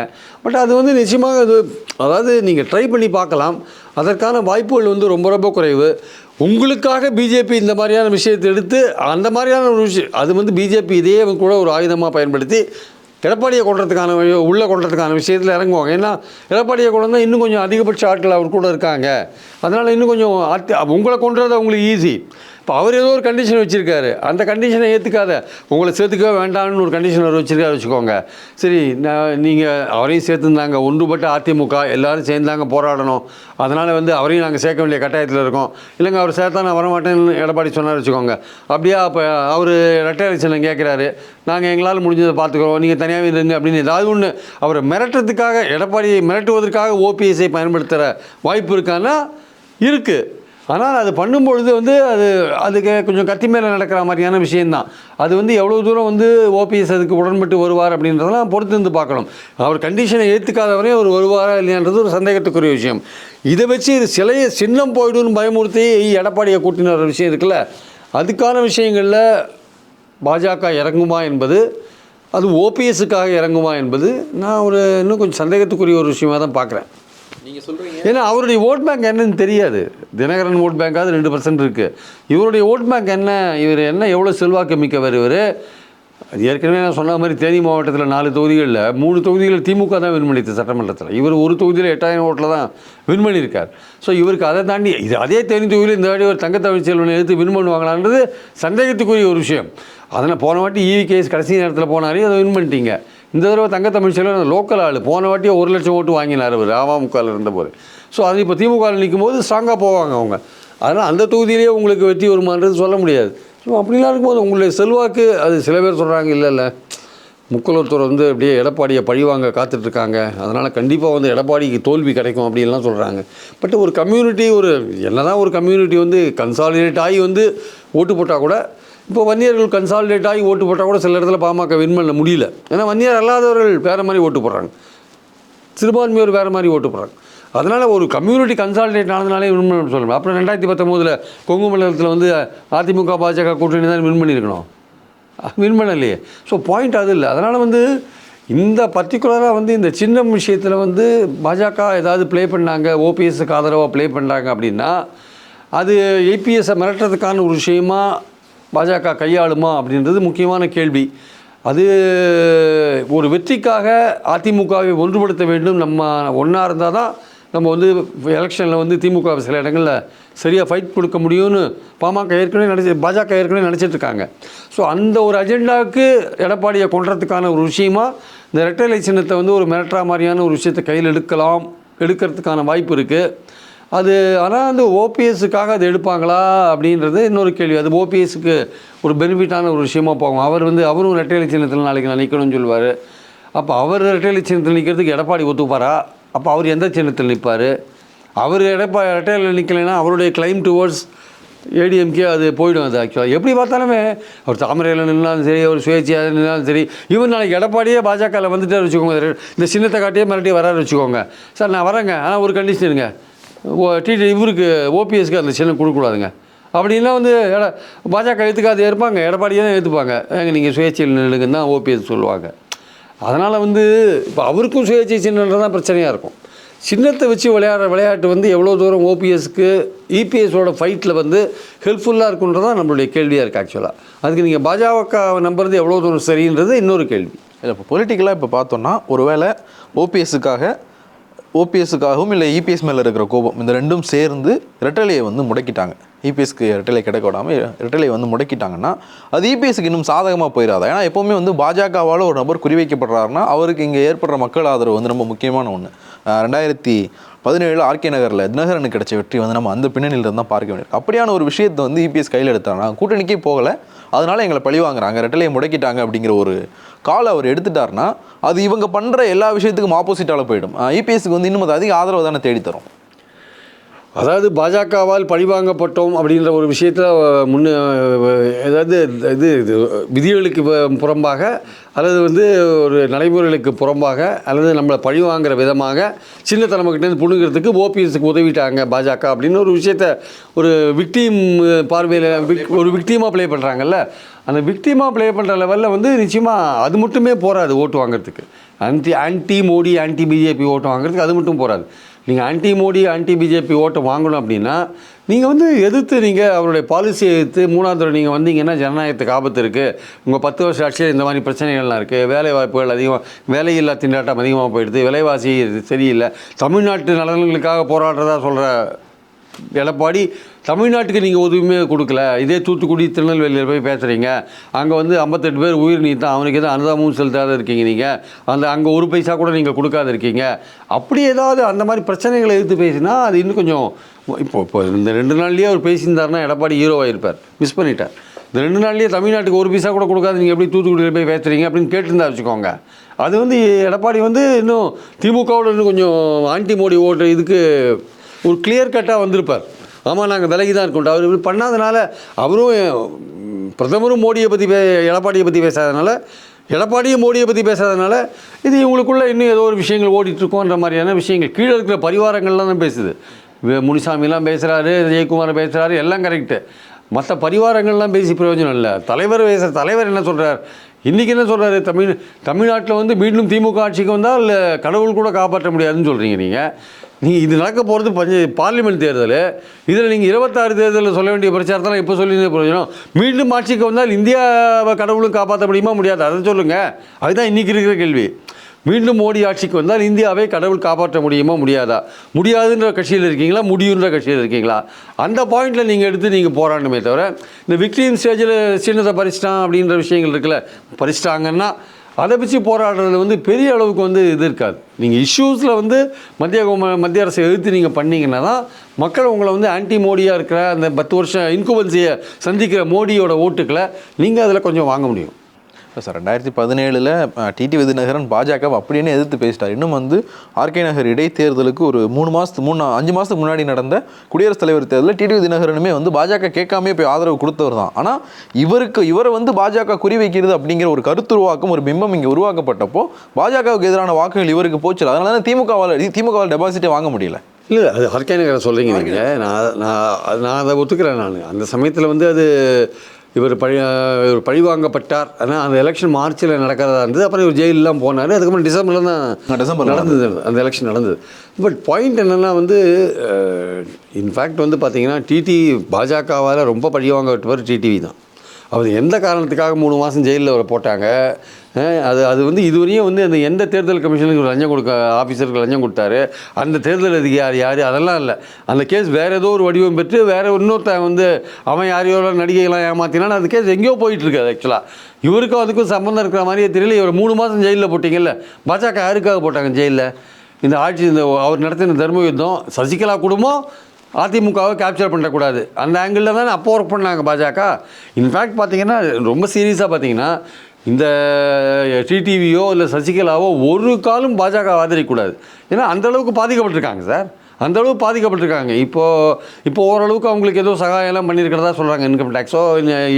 பட் அது வந்து நிச்சயமாக அது அதாவது நீங்கள் ட்ரை பண்ணி பார்க்கலாம். அதற்கான வாய்ப்புகள் வந்து ரொம்ப ரொம்ப குறைவு. உங்களுக்காக பிஜேபி இந்த மாதிரியான விஷயத்தை எடுத்து அந்த மாதிரியான ஒரு விஷயம் அது வந்து பிஜேபி இதே கூட ஒரு ஆயுதமாக பயன்படுத்தி எடப்பாடியை கொள்றதுக்கான உள்ளே உள்ள விஷயத்தில் இறங்குவாங்க. ஏன்னா எடப்பாடியை கொண்டு வந்தால் இன்னும் கொஞ்சம் அதிகபட்ச ஆட்கள் அவர் கூட இருக்காங்க. அதனால் இன்னும் கொஞ்சம் அத்தி உங்களை கொண்டுறது அவங்களுக்கு ஈஸி இப்போ அவர் ஏதோ ஒரு கண்டிஷன் வச்சுருக்காரு. அந்த கண்டிஷனை ஏற்றுக்காத உங்களை சேர்த்துக்கவே வேண்டாம்னு ஒரு கண்டிஷன் அவர் வச்சுருக்காரு வச்சுக்கோங்க. சரி நான் நீங்கள் அவரையும் சேர்த்துருந்தாங்க. ஒன்றுபட்ட அதிமுக எல்லாரும் சேர்ந்தாங்க போராடணும். அதனால் வந்து அவரையும் நாங்கள் சேர்க்க வேண்டிய கட்டாயத்தில் இருக்கோம். இல்லைங்க அவர் சேர்த்தா நான் வரமாட்டேன்னு எடப்பாடி சொன்னார் வச்சுக்கோங்க. அப்படியே அப்போ அவர் ரெட்டை எலெக்ஷனில் கேட்குறாரு நாங்கள் எங்களால் முடிஞ்சதை பார்த்துக்குறோம் நீங்கள் தனியாகவே இருங்க அப்படின்னு ஏதாவது ஒன்று அவரை மிரட்டுறதுக்காக எடப்பாடியை மிரட்டுவதற்காக ஓபிஎஸ்ஐ பயன்படுத்துகிற வாய்ப்பு இருக்கான்னா இருக்குது ஆனால் அது பண்ணும்பொழுது வந்து அது அதுக்கு கொஞ்சம் கத்தி மேலே நடக்கிற மாதிரியான விஷயந்தான். அது வந்து எவ்வளோ தூரம் வந்து ஓபிஎஸ் அதுக்கு உடன்பட்டு வருவார் அப்படின்றதெல்லாம் பொறுத்து இருந்து பார்க்கணும். அவர் கண்டிஷனை ஏற்றுக்காதவரே அவர் வருவாரா இல்லையான்றது ஒரு சந்தேகத்துக்குரிய விஷயம். இதை வச்சு இது சிலையை சின்னம் போயிடும்னு பயமுறுத்தி எடப்பாடியை கூட்டின ஒரு விஷயம் இருக்குல்ல அதுக்கான விஷயங்களில் பாஜக இறங்குமா என்பது அது ஓபிஎஸ்க்காக இறங்குமா என்பது நான் ஒரு இன்னும் கொஞ்சம் சந்தேகத்துக்குரிய ஒரு விஷயமா தான் பார்க்குறேன். நீங்கள் சொல்கிறீங்க ஏன்னா அவருடைய ஓட் பேங்க் என்னன்னு தெரியாது. தினகரன் ஓட் பேங்காவது ரெண்டு பர்சன்ட் இருக்குது இவருடைய ஓட் பேங்க் என்ன? இவர் என்ன எவ்வளோ செல்வாக்கு மிக்கவர் இவர்? ஏற்கனவே நான் சொன்ன மாதிரி தேனி மாவட்டத்தில் நாலு தொகுதிகளில் மூணு தொகுதிகளில் திமுக தான் வின் பண்ணிது சட்டமன்றத்தில். இவர் ஒரு தொகுதியில் எட்டாயிரம் ஓட்டில் தான் வின் பண்ணியிருக்கார் ஸோ இவருக்கு அதை தாண்டி இது அதே தேனி தொகுதியில் இந்த வாட்டி ஒரு தங்கத்தமிழ் செல்வனை எடுத்து வின் பண்ணுவாங்களான்றது சந்தேகத்துக்குரிய ஒரு விஷயம். அதனால் போன வாட்டி ஈவி கேஸ் கடைசி நேரத்தில் போனாலே அதை வின் பண்ணிட்டீங்க. இந்த தடவை தங்கத்தமிழ் செல்வன் லோக்கல் ஆள். போன வாட்டியே ஒரு லட்சம் ஓட்டு வாங்கினார் அவர் அமமுகவில் இருந்தபோது. ஸோ அது இப்போ திமுகவில் நிற்கும் போது ஸ்ட்ராங்காக போவாங்க அவங்க. அதனால் அந்த தொகுதியிலேயே உங்களுக்கு வெற்றி வருமானது சொல்ல முடியாது. ஸோ அப்படிலாம் இருக்கும்போது உங்களுடைய செல்வாக்கு அது சில பேர் சொல்கிறாங்க இல்லை இல்லை. முக்குலத்தூர் வந்து அப்படியே எடப்பாடியை பழிவாங்க காத்துட்ருக்காங்க. அதனால் கண்டிப்பாக வந்து எடப்பாடிக்கு தோல்வி கிடைக்கும் அப்படின்லாம் சொல்கிறாங்க பட் ஒரு கம்யூனிட்டி ஒரு என்னதான் ஒரு கம்யூனிட்டி வந்து கன்சாலிடேட் ஆகி வந்து ஓட்டு போட்டால் கூட இப்போ வன்னியர்கள் கன்சாலிடேட் ஆகி ஓட்டு போட்டால் கூட சில இடத்துல பாமக வின் பண்ண முடியல. ஏன்னா வன்னியர் அல்லாதவர்கள் வேறு மாதிரி ஓட்டு போடுறாங்க. சிறுபான்மையோர் வேறு மாதிரி ஓட்டு போடுறாங்க. அதனால் ஒரு கம்யூனிட்டி கன்சாலிடேட் ஆனதுனாலே வின் பண்ண சொல்லணும் அப்புறம் ரெண்டாயிரத்தி பத்தொம்போதில் கொங்கு மண்டலத்தில் வந்து அதிமுக பாஜக கூட்டணி தான் வின் பண்ணியிருக்கணும். வின் பண்ணலையே. ஸோ பாயிண்ட் அது இல்லை. அதனால் வந்து இந்த பர்டிகுலராக வந்து இந்த சின்ன விஷயத்தில் வந்து பாஜக ஏதாவது ப்ளே பண்ணாங்க ஓபிஎஸ்க்கு ஆதரவாக ப்ளே பண்ணுறாங்க அப்படின்னா அது ஏபிஎஸ்ஸை மிரட்டுறதுக்கான ஒரு விஷயமா பாஜக கையாளுமா அப்படின்றது முக்கியமான கேள்வி. அது ஒரு வெற்றிக்காக அதிமுகவை ஒன்றுபடுத்த வேண்டும் நம்ம ஒன்றா இருந்தால் தான் நம்ம வந்து எலெக்ஷனில் வந்து திமுக சில இடங்களில் சரியாக ஃபைட் கொடுக்க முடியும்னு பாமக ஏற்கனவே நினச்சி பாஜக ஏற்கனவே நினச்சிட்டு இருக்காங்க. ஸோ அந்த ஒரு அஜெண்டாவுக்கு எடப்பாடியை கொண்டுறதுக்கான ஒரு விஷயமா இந்த ரெட்டை சின்னத்தை வந்து ஒரு மிரட்டா மாதிரியான ஒரு விஷயத்தை கையில் எடுக்கலாம் எடுக்கிறதுக்கான வாய்ப்பு இருக்குது அது ஆனால் வந்து ஓபிஎஸ்ஸுக்காக அது எடுப்பாங்களா அப்படின்றது இன்னொரு கேள்வி. அது ஓபிஎஸ்க்கு ஒரு பெனிஃபிட்டான ஒரு விஷயமா போகும். அவர் வந்து அவரும் ரெட்டை சின்னத்தில் நாளைக்கு நான் நிற்கணும்னு சொல்லுவார் அப்போ அவர் ரெட்டை சின்னத்தில் நிற்கிறதுக்கு எடப்பாடி ஒத்துப்பாரா? அப்போ அவர் எந்த சின்னத்தில் நிற்பார் அவர் எடப்பா ரெட்டையில் நிற்கலைன்னா அவருடைய கிளைம் டுவோர்ட்ஸ் ஏடிஎம்கே அது போயிடும் அது ஆக்சுவலாக எப்படி பார்த்தாலுமே அவர் தாமரையில் நின்னாலும் சரி அவர் சுயேட்சையாக நின்னாலும் சரி இவன் நாளைக்கு எடப்பாடியே பாஜகவில் வந்துட்டார் வச்சுக்கோங்க. இந்த சின்னத்தை காட்டியே மிரட்டி வராரு வச்சுக்கோங்க. சார் நான் வரேங்க. ஆனால் ஒரு கண்டிஷன் இருங்க. டிடி இவருக்கு ஓபிஎஸ்க்கு அந்த சின்னம் கொடுக்கக்கூடாதுங்க. அப்படின்னா வந்து எட பாஜக ஏற்றுக்காது ஏற்பாங்க எடப்பாடியே தான் ஏற்றுப்பாங்க ஏங்க நீங்கள் சுயேட்சையில் நில்லுங்கன்னு தான் ஓபிஎஸ் சொல்லுவாங்க. அதனால் வந்து இப்போ அவருக்கும் சுயேட்சை சின்னன்றது தான் பிரச்சனையாக இருக்கும். சின்னத்தை வச்சு விளையாடுற விளையாட்டு வந்து எவ்வளோ தூரம் ஓபிஎஸ்க்கு இபிஎஸோட ஃபைட்டில் வந்து ஹெல்ப்ஃபுல்லாக இருக்குன்றது தான் நம்மளுடைய கேள்வியாக இருக்குது ஆக்சுவலாக அதுக்கு நீங்கள் பாஜக நம்புறது எவ்வளோ தூரம் சரின்றது இன்னொரு கேள்வி. இல்லை இப்போ பொலிட்டிக்கலாக இப்போ பார்த்தோன்னா ஒருவேளை ஓபிஎஸ்க்காக ஓபிஎஸ்க்காகவும் இல்லை இபிஎஸ் மேலே இருக்கிற கோபம் இந்த ரெண்டும் சேர்ந்து ரெட்டலையை வந்து முடக்கிட்டாங்க. இபிஎஸ்க்கு ரெட்டலை கிடைக்க விடாமல் ரெட்டலையை வந்து முடக்கிட்டாங்கன்னா அது இபிஎஸ்க்கு இன்னும் சாதகமாக போயிடாது ஏன்னா எப்போவுமே வந்து பாஜகவால் ஒரு நபர் குறிவைக்கப்படுறாருன்னா அவருக்கு இங்கே ஏற்படுற மக்கள் ஆதரவு வந்து ரொம்ப முக்கியமான ஒன்று ரெண்டாயிரத்தி பதினேழு ஆர்கே நகரில் தினகரனுக்கு கிடைச்ச வெற்றி வந்து நம்ம அந்த பின்னணியில் இருந்து தான் பார்க்க வேண்டியிருக்கு. அப்படியான ஒரு விஷயத்தை வந்து இபிஎஸ் கையில் எடுத்தாங்கன்னா கூட்டணிக்கே போகலை. அதனால எங்களை பழி வாங்குறாங்க ரெட்டலையை முடக்கிட்டாங்க அப்படிங்கிற ஒரு கால் அவர் எடுத்துட்டாருன்னா அது இவங்க பண்ணுற எல்லா விஷயத்துக்கும் ஆப்போசிட்டால் போயிடும். இபிஎஸ்க்கு வந்து இன்னும் அது அதிக ஆதரவு தானே தேடித்தரும். அதாவது பாஜகவால் பழிவாங்கப்பட்டோம் அப்படின்ற ஒரு விஷயத்தில் முன்ன ஏதாவது இது இது விதிகளுக்கு புறம்பாக அல்லது வந்து ஒரு நடைமுறைகளுக்கு புறம்பாக அல்லது நம்மளை பழி வாங்குற விதமாக சின்னத்தனமக்கிட்டேருந்து புணுங்கிறதுக்கு ஓபிஎஸ்க்கு உதவிட்டாங்க பாஜக அப்படின்னு ஒரு விஷயத்த ஒரு விக்டீம் பார்வையில் ஒரு விக்டீமாக ப்ளே பண்ணுறாங்கல்ல அந்த விக்டிமாக ப்ளே பண்ணுற லெவலில் வந்து நிச்சயமாக அது மட்டுமே போகாது ஓட்டு வாங்குறதுக்கு. Anti anti Modi anti BJP ஓட்டு வாங்குறதுக்கு அது மட்டும் போகாது நீங்கள் ஆன்டி மோடி ஆன்டி பிஜேபி ஓட்டை வாங்கணும் அப்படின்னா நீங்கள் வந்து எதிர்த்து நீங்கள் அவருடைய பாலிசியை எதிர்த்து மூணாவது தடவை நீங்கள் வந்தீங்கன்னா ஜனநாயகத்துக்கு ஆபத்து இருக்குது உங்கள் பத்து வருஷம் ஆட்சியில் இந்த மாதிரி பிரச்சனைகள்லாம் இருக்குது வேலை வாய்ப்புகள் அதிகமாக வேலையில்லா திண்டாட்டம் அதிகமாக போயிடுது. விலைவாசி சரியில்லை. தமிழ்நாட்டு நலன்களுக்காக போராடுறதா சொல்கிற எடப்பாடி தமிழ்நாட்டுக்கு நீங்கள் உதவியுமே கொடுக்கல. இதே தூத்துக்குடி திருநெல்வேலியில் போய் பேசுகிறீங்க அங்கே வந்து ஐம்பத்தெட்டு பேர் உயிர் நீத்தான். அவனுக்கு எதுவும் அனுதாபமும் செலுத்தாத இருக்கீங்க நீங்கள் அந்த அங்கே ஒரு பைசா கூட நீங்கள் கொடுக்காத இருக்கீங்க. அப்படி ஏதாவது அந்த மாதிரி பிரச்சனைகளை எடுத்து பேசினா அது இன்னும் கொஞ்சம் இப்போ இப்போ இந்த ரெண்டு நாள்லேயே அவர் பேசியிருந்தாருன்னா எடப்பாடி ஹீரோவாக இருப்பார் மிஸ் பண்ணிட்டார். இந்த ரெண்டு நாள்லேயே தமிழ்நாட்டுக்கு ஒரு பைசா கூட கொடுக்காது நீங்கள் எப்படி தூத்துக்குடியில் போய் பேசுகிறீங்க அப்படின்னு கேட்டுருந்தா வச்சுக்கோங்க. அது வந்து எடப்பாடி வந்து இன்னும் திமுகவோட இன்னும் கொஞ்சம் ஆன்டி மோடி ஓட்டு இதுக்கு ஒரு கிளியர் கட்டாக வந்திருப்பார். ஆமாம் நாங்கள் விலகி தான் இருக்கோம். அவர் இப்படி பண்ணாதனால அவரும் பிரதமரும் மோடியை பற்றி பே எடப்பாடியை பற்றி பேசாதனால எடப்பாடியும் மோடியை பற்றி பேசாதனால இது இவங்களுக்குள்ள இன்னும் ஏதோ ஒரு விஷயங்கள் ஓடிட்டுருக்கோன்ற மாதிரியான விஷயங்கள். கீழே இருக்கிற பரிவாரங்கள்லாம் தான் பேசுது. முனிசாமிலாம் பேசுகிறாரு ஜெயக்குமார் பேசுகிறாரு எல்லாம் கரெக்டு மற்ற பரிவாரங்கள்லாம் பேசி பிரயோஜனம் இல்லை. தலைவர் பேச தலைவர் என்ன சொல்கிறார் இன்றைக்கி என்ன சொல்கிறாரு தமிழ் தமிழ்நாட்டில் வந்து மீண்டும் திமுக ஆட்சிக்கு வந்தால் கடவுள் கூட காப்பாற்ற முடியாதுன்னு சொல்கிறீங்க நீங்கள் நீங்கள் இது நடக்க போகிறது பஞ்ச பார்லிமெண்ட் தேர்தல். இதில் நீங்கள் இருபத்தாறு தேர்தலில் சொல்ல வேண்டிய பிரச்சாரத்தெல்லாம் இப்போ சொல்லி பிரயோஜனம்? மீண்டும் ஆட்சிக்கு வந்தால் இந்தியாவை கடவுளும் காப்பாற்ற முடியுமா முடியாது? அதை சொல்லுங்கள் அதுதான் இன்றைக்கி இருக்கிற கேள்வி. மீண்டும் மோடி ஆட்சிக்கு வந்தால் இந்தியாவை கடவுள் காப்பாற்ற முடியுமா முடியாதா? முடியாதுன்ற கட்சியில் இருக்கீங்களா? முடியுன்ற கட்சியில் இருக்கீங்களா? அந்த பாயிண்டில் நீங்கள் எடுத்து நீங்கள் போராடணுமே தவிர இந்த விக்டீன் ஸ்டேஜில் சின்னதை பறிச்சிட்டான் அப்படின்ற விஷயங்கள் இருக்குல்ல பறிச்சிட்டாங்கன்னா அதை வச்சு போராடுறதுல வந்து பெரிய அளவுக்கு வந்து இது இருக்காது. நீங்கள் இஷ்யூஸில் வந்து மத்திய மத்திய அரசை எழுத்து நீங்கள் பண்ணீங்கன்னா தான் மக்கள் உங்களை வந்து ஆன்டி மோடியாக இருக்கிற அந்த பத்து வருஷம் இன்குபன்சியை சந்திக்கிற மோடியோட ஓட்டுக்களை நீங்கள் அதில் கொஞ்சம் வாங்க முடியும். இல்லை சார் ரெண்டாயிரத்தி பதினேழில் டிடி விதிநகரன் பாஜக அப்படின்னு எதிர்த்து பேசிட்டார். இன்னும் வந்து ஆர்கே நகர் இடைத்தேர்தலுக்கு ஒரு மூணு மாதத்து மூணு அஞ்சு மாதத்துக்கு முன்னாடி நடந்த குடியரசுத் தலைவர் தேர்தலில் டிடி விதிநகரனுமே வந்து பாஜக கேட்காமே போய் ஆதரவு கொடுத்தவர் தான். ஆனால் இவருக்கு இவரை வந்து பாஜக குறிவைக்கிறது அப்படிங்கிற ஒரு கருத்துருவாக்கம் ஒரு பிம்பம் இங்கே உருவாக்கப்பட்டப்போ பாஜகவுக்கு எதிரான வாக்குகள் இவருக்கு போச்சு. அதனால தான் திமுகவால் திமுகவால் டெபாசிட்டே வாங்க முடியல? இல்லை அது ஹர்கே நகரை சொல்கிறீங்க நீங்கள் நான் நான் நான் அதை ஒத்துக்கிறேன் நான். அந்த சமயத்தில் வந்து அது இவர் பழி இவர் பழிவாங்கப்பட்டார் ஆனால் அந்த எலெக்ஷன் மார்ச்சில் நடக்கிறதா இருந்தது. அப்புறம் இவர் ஜெயிலெலாம் போனார். அதுக்கப்புறம் டிசம்பரில் தான் டிசம்பர்ல நடந்தது. அந்த எலெக்ஷன் நடந்தது. பட் பாயிண்ட் என்னென்னா வந்து இன்ஃபேக்ட் வந்து பார்த்தீங்கன்னா டிடி பாஜகவால் ரொம்ப பழிவாங்கப்பட்டவர் டிடிவி தான். அவர் எந்த காரணத்துக்காக மூணு மாதம் ஜெயிலில் அவரை போட்டாங்க? அது அது வந்து இதுவரையும் வந்து அந்த எந்த தேர்தல் கமிஷனுக்கு லஞ்சம் கொடுக்க ஆஃபீஸருக்கு லஞ்சம் கொடுத்தாரு அந்த தேர்தல் அதிகாரி யார் அதெல்லாம் இல்லை. அந்த கேஸ் வேறு ஏதோ ஒரு வடிவம் பெற்று வேறு இன்னொருத்தன் வந்து அவன் யாரையோ நடிகைகளாம் ஏமாத்தினான்னு அந்த கேஸ் எங்கேயோ போயிட்டுருக்காது ஆக்சுவலாக இவருக்கும் அதுக்கும் சம்மந்தம் இருக்கிற மாதிரியே தெரியல. இவர் மூணு மாதம் ஜெயிலில் போட்டிங்கல்ல. பாஜக யாருக்காக போட்டாங்க ஜெயிலில்? இந்த ஆட்சி இந்த அவர் நடத்தின தர்ம யுத்தம் சசிகலா குடும்பம் அதிமுகவை கேப்சர் பண்ணக்கூடாது. அந்த ஆங்கிளில் தான் அப்போ ஒர்க் பண்ணாங்க பாஜக. இன்ஃபேக்ட் பார்த்தீங்கன்னா ரொம்ப சீரியஸாக பார்த்தீங்கன்னா இந்த டிடிவியோ இல்லை சசிகலாவோ ஒரு காலும் பாஜக ஆதரிக்கக்கூடாது. ஏன்னா அந்தளவுக்கு பாதிக்கப்பட்டிருக்காங்க சார். அந்தளவு பாதிக்கப்பட்டிருக்காங்க. இப்போது இப்போ ஓரளவுக்கு அவங்களுக்கு ஏதோ சகாயம்லாம் பண்ணியிருக்கிறதா சொல்கிறாங்க இன்கம் டேக்ஸோ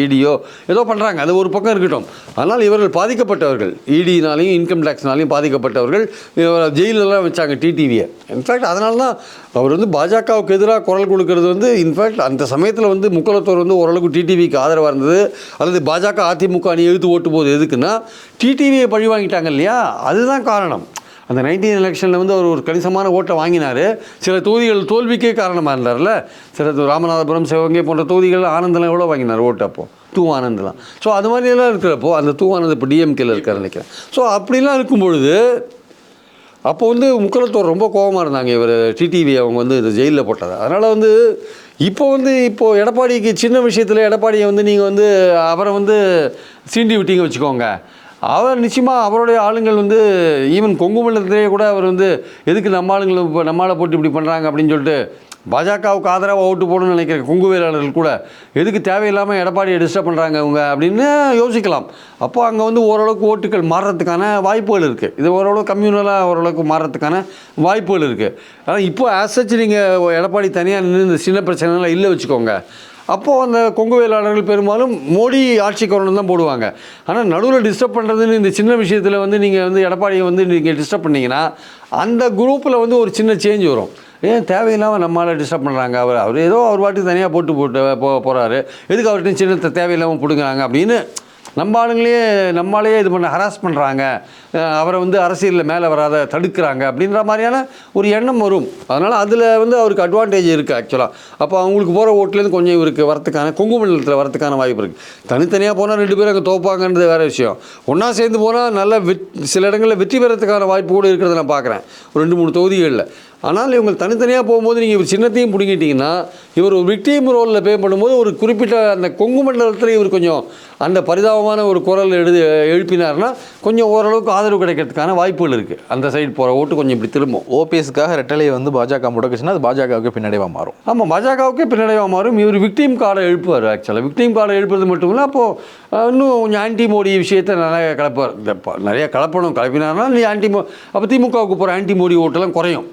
இடியோ ஏதோ பண்ணுறாங்க அது ஒரு பக்கம் இருக்கட்டும். ஆனால் இவர்கள் பாதிக்கப்பட்டவர்கள். இடினாலையும் இன்கம் டேக்ஸ்னாலையும் பாதிக்கப்பட்டவர்கள். இவரை ஜெயிலெல்லாம் வச்சாங்க டிடிவியை இன்ஃபேக்ட் அதனால தான் அவர் வந்து பாஜகவுக்கு எதிராக குரல் கொடுக்கறது வந்து இன்ஃபேக்ட் அந்த சமயத்தில் வந்து முக்கலத்தோர் வந்து ஓரளவுக்கு டிடிவிக்கு ஆதரவாக இருந்தது. அல்லது பாஜக அதிமுக அணி எழுத்து ஓட்டு போது எதுக்குன்னா டிடிவியை பழி வாங்கிட்டாங்க இல்லையா? அதுதான் காரணம். அந்த நைன்டீன் எலெக்ஷனில் வந்து அவர் ஒரு கணிசமான ஓட்டை வாங்கினார். சில தொகுதிகள் தோல்விக்கே காரணமாக இருந்தார்ல. சில ராமநாதபுரம் சிவகங்கை போன்ற தொகுதிகள் ஆனந்தெலாம் எவ்வளோ வாங்கினார் ஓட்டு அப்போது தூ ஆனந்தெலாம் ஸோ அது மாதிரியெல்லாம் இருக்கிறப்போ அந்த தூ ஆனந்த் இப்போ டிஎம்கேல இருக்கார் நினைக்கிறேன். ஸோ அப்படிலாம் இருக்கும் பொழுது அப்போ வந்து முக்கலத்தோர் ரொம்ப கோபமாக இருந்தாங்க இவர். டிடிவி அவங்க வந்து இந்த ஜெயிலில் போட்டது. அதனால் வந்து இப்போ வந்து இப்போது எடப்பாடிக்கு சின்ன விஷயத்தில் எடப்பாடியை வந்து நீங்கள் வந்து அவரை வந்து சீண்டி விட்டீங்க வச்சுக்கோங்க. அவர் நிச்சயமாக அவருடைய ஆளுங்கள் வந்து ஈவன் கொங்கு மண்டலத்திலேயே கூட அவர் வந்து எதுக்கு நம்ம ஆளுங்களை இப்போ நம்மளால் போட்டு இப்படி பண்ணுறாங்க அப்படின்னு சொல்லிட்டு பாஜகவுக்கு ஆதரவாக ஓட்டு போடணும்னு நினைக்கிற கொங்கு வேளாளர்கள் கூட. எதுக்கு தேவையில்லாமல் எடப்பாடியை டிஸ்டர்ப் பண்ணுறாங்க அவங்க அப்படின்னு யோசிக்கலாம். அப்போது அங்கே வந்து ஓரளவுக்கு ஓட்டுகள் மாறுறதுக்கான வாய்ப்புகள் இருக்குது இது ஓரளவு கம்யூனலாக ஓரளவுக்கு மாறுறதுக்கான வாய்ப்புகள் இருக்குது ஆனால் இப்போ ஆசச்சு நீங்கள் எடப்பாடி தனியாக நின்று இந்த சின்ன பிரச்சனைலாம் இல்லை வச்சுக்கோங்க. அப்போது அந்த கொங்கு வேளாளர்கள் பெரும்பாலும் மோடி ஆட்சி வரணும் தான் போடுவாங்க. ஆனால் நடுவில் டிஸ்டர்ப் பண்ணுறதுன்னு இந்த சின்ன விஷயத்தில் வந்து நீங்கள் வந்து எடப்பாடியை வந்து நீங்கள் டிஸ்டர்ப் பண்ணிங்கன்னா அந்த குரூப்பில் வந்து ஒரு சின்ன சேஞ்ச் வரும். ஏன் தேவையில்லாமல் நம்மளால் டிஸ்டர்ப் பண்ணுறாங்க அவர் அவர் ஏதோ அவர் வாட்டி தனியாக போட்டு போட்டு போ போகிறாரு எதுக்கு அவர்கிட்ட சின்னத்தை தேவையில்லாமல் பிடுங்குறாங்க அப்படின்னு நம்ம ஆளுங்களே நம்மளாலேயே இது பண்ண ஹராஸ் பண்ணுறாங்க அவரை வந்து அரசியலில் மேலே வராத தடுக்கிறாங்க அப்படின்ற மாதிரியான ஒரு எண்ணம் வரும். அதனால் அதில் வந்து அவருக்கு அட்வான்டேஜ் இருக்குது ஆக்சுவலாக அப்போ அவங்களுக்கு போகிற ஓட்லேருந்து கொஞ்சம் இவருக்கு வரத்துக்கான கொங்கு மண்டலத்தில் வரத்துக்கான வாய்ப்பு இருக்குது தனித்தனியாக போனால் ரெண்டு பேரும் அங்கே தோப்பாங்கன்றது வேறு விஷயம். ஒன்றா சேர்ந்து போனால் நல்ல வெட் சில இடங்களில் வெற்றி பெறத்துக்கான வாய்ப்பு கூட இருக்கிறத நான் பார்க்குறேன் ஒரு ரெண்டு மூணு தொகுதிகளில். ஆனால் இவங்க தனித்தனியாக போகும்போது நீங்கள் இவர் சின்னத்தையும் பிடிங்கிட்டிங்கன்னா இவர் ஒரு விக்டீம் ரோலில் பே பண்ணும்போது ஒரு குறிப்பிட்ட அந்த கொங்கு மண்டலத்தில் இவர் கொஞ்சம் அந்த பரிதாபமான ஒரு குரல் எழுதி எழுப்பினார்னா கொஞ்சம் ஓரளவுக்கு ஆதரவு கிடைக்கிறதுக்கான வாய்ப்புகள் இருக்குது அந்த சைடு போகிற ஓட்டு கொஞ்சம் இப்படி திரும்பும். ஓபிஎஸ்க்காக ரெட்டலையை வந்து பாஜக முடக்குச்சுன்னா அது பாஜகவுக்கு பின்னடைவாக மாறும். ஆமாம் பாஜகவுக்கே பின்னடைவாக மாறும். இவர் விக்டீம் கார்டை எழுப்புவார் ஆக்சுவலாக விக்டீம் கார்டை எழுப்புறது மட்டும் இல்லை அப்போது இன்னும் கொஞ்சம் ஆன்டி மோடி விஷயத்தை நிறைய கலப்பார். நிறையா நிறைய கலப்பணும் கலப்பினார்னா நீ ஆன்டி மோ அப்போ திமுகவுக்கு போகிற ஆன்டி மோடி ஓட்டெல்லாம் குறையும்.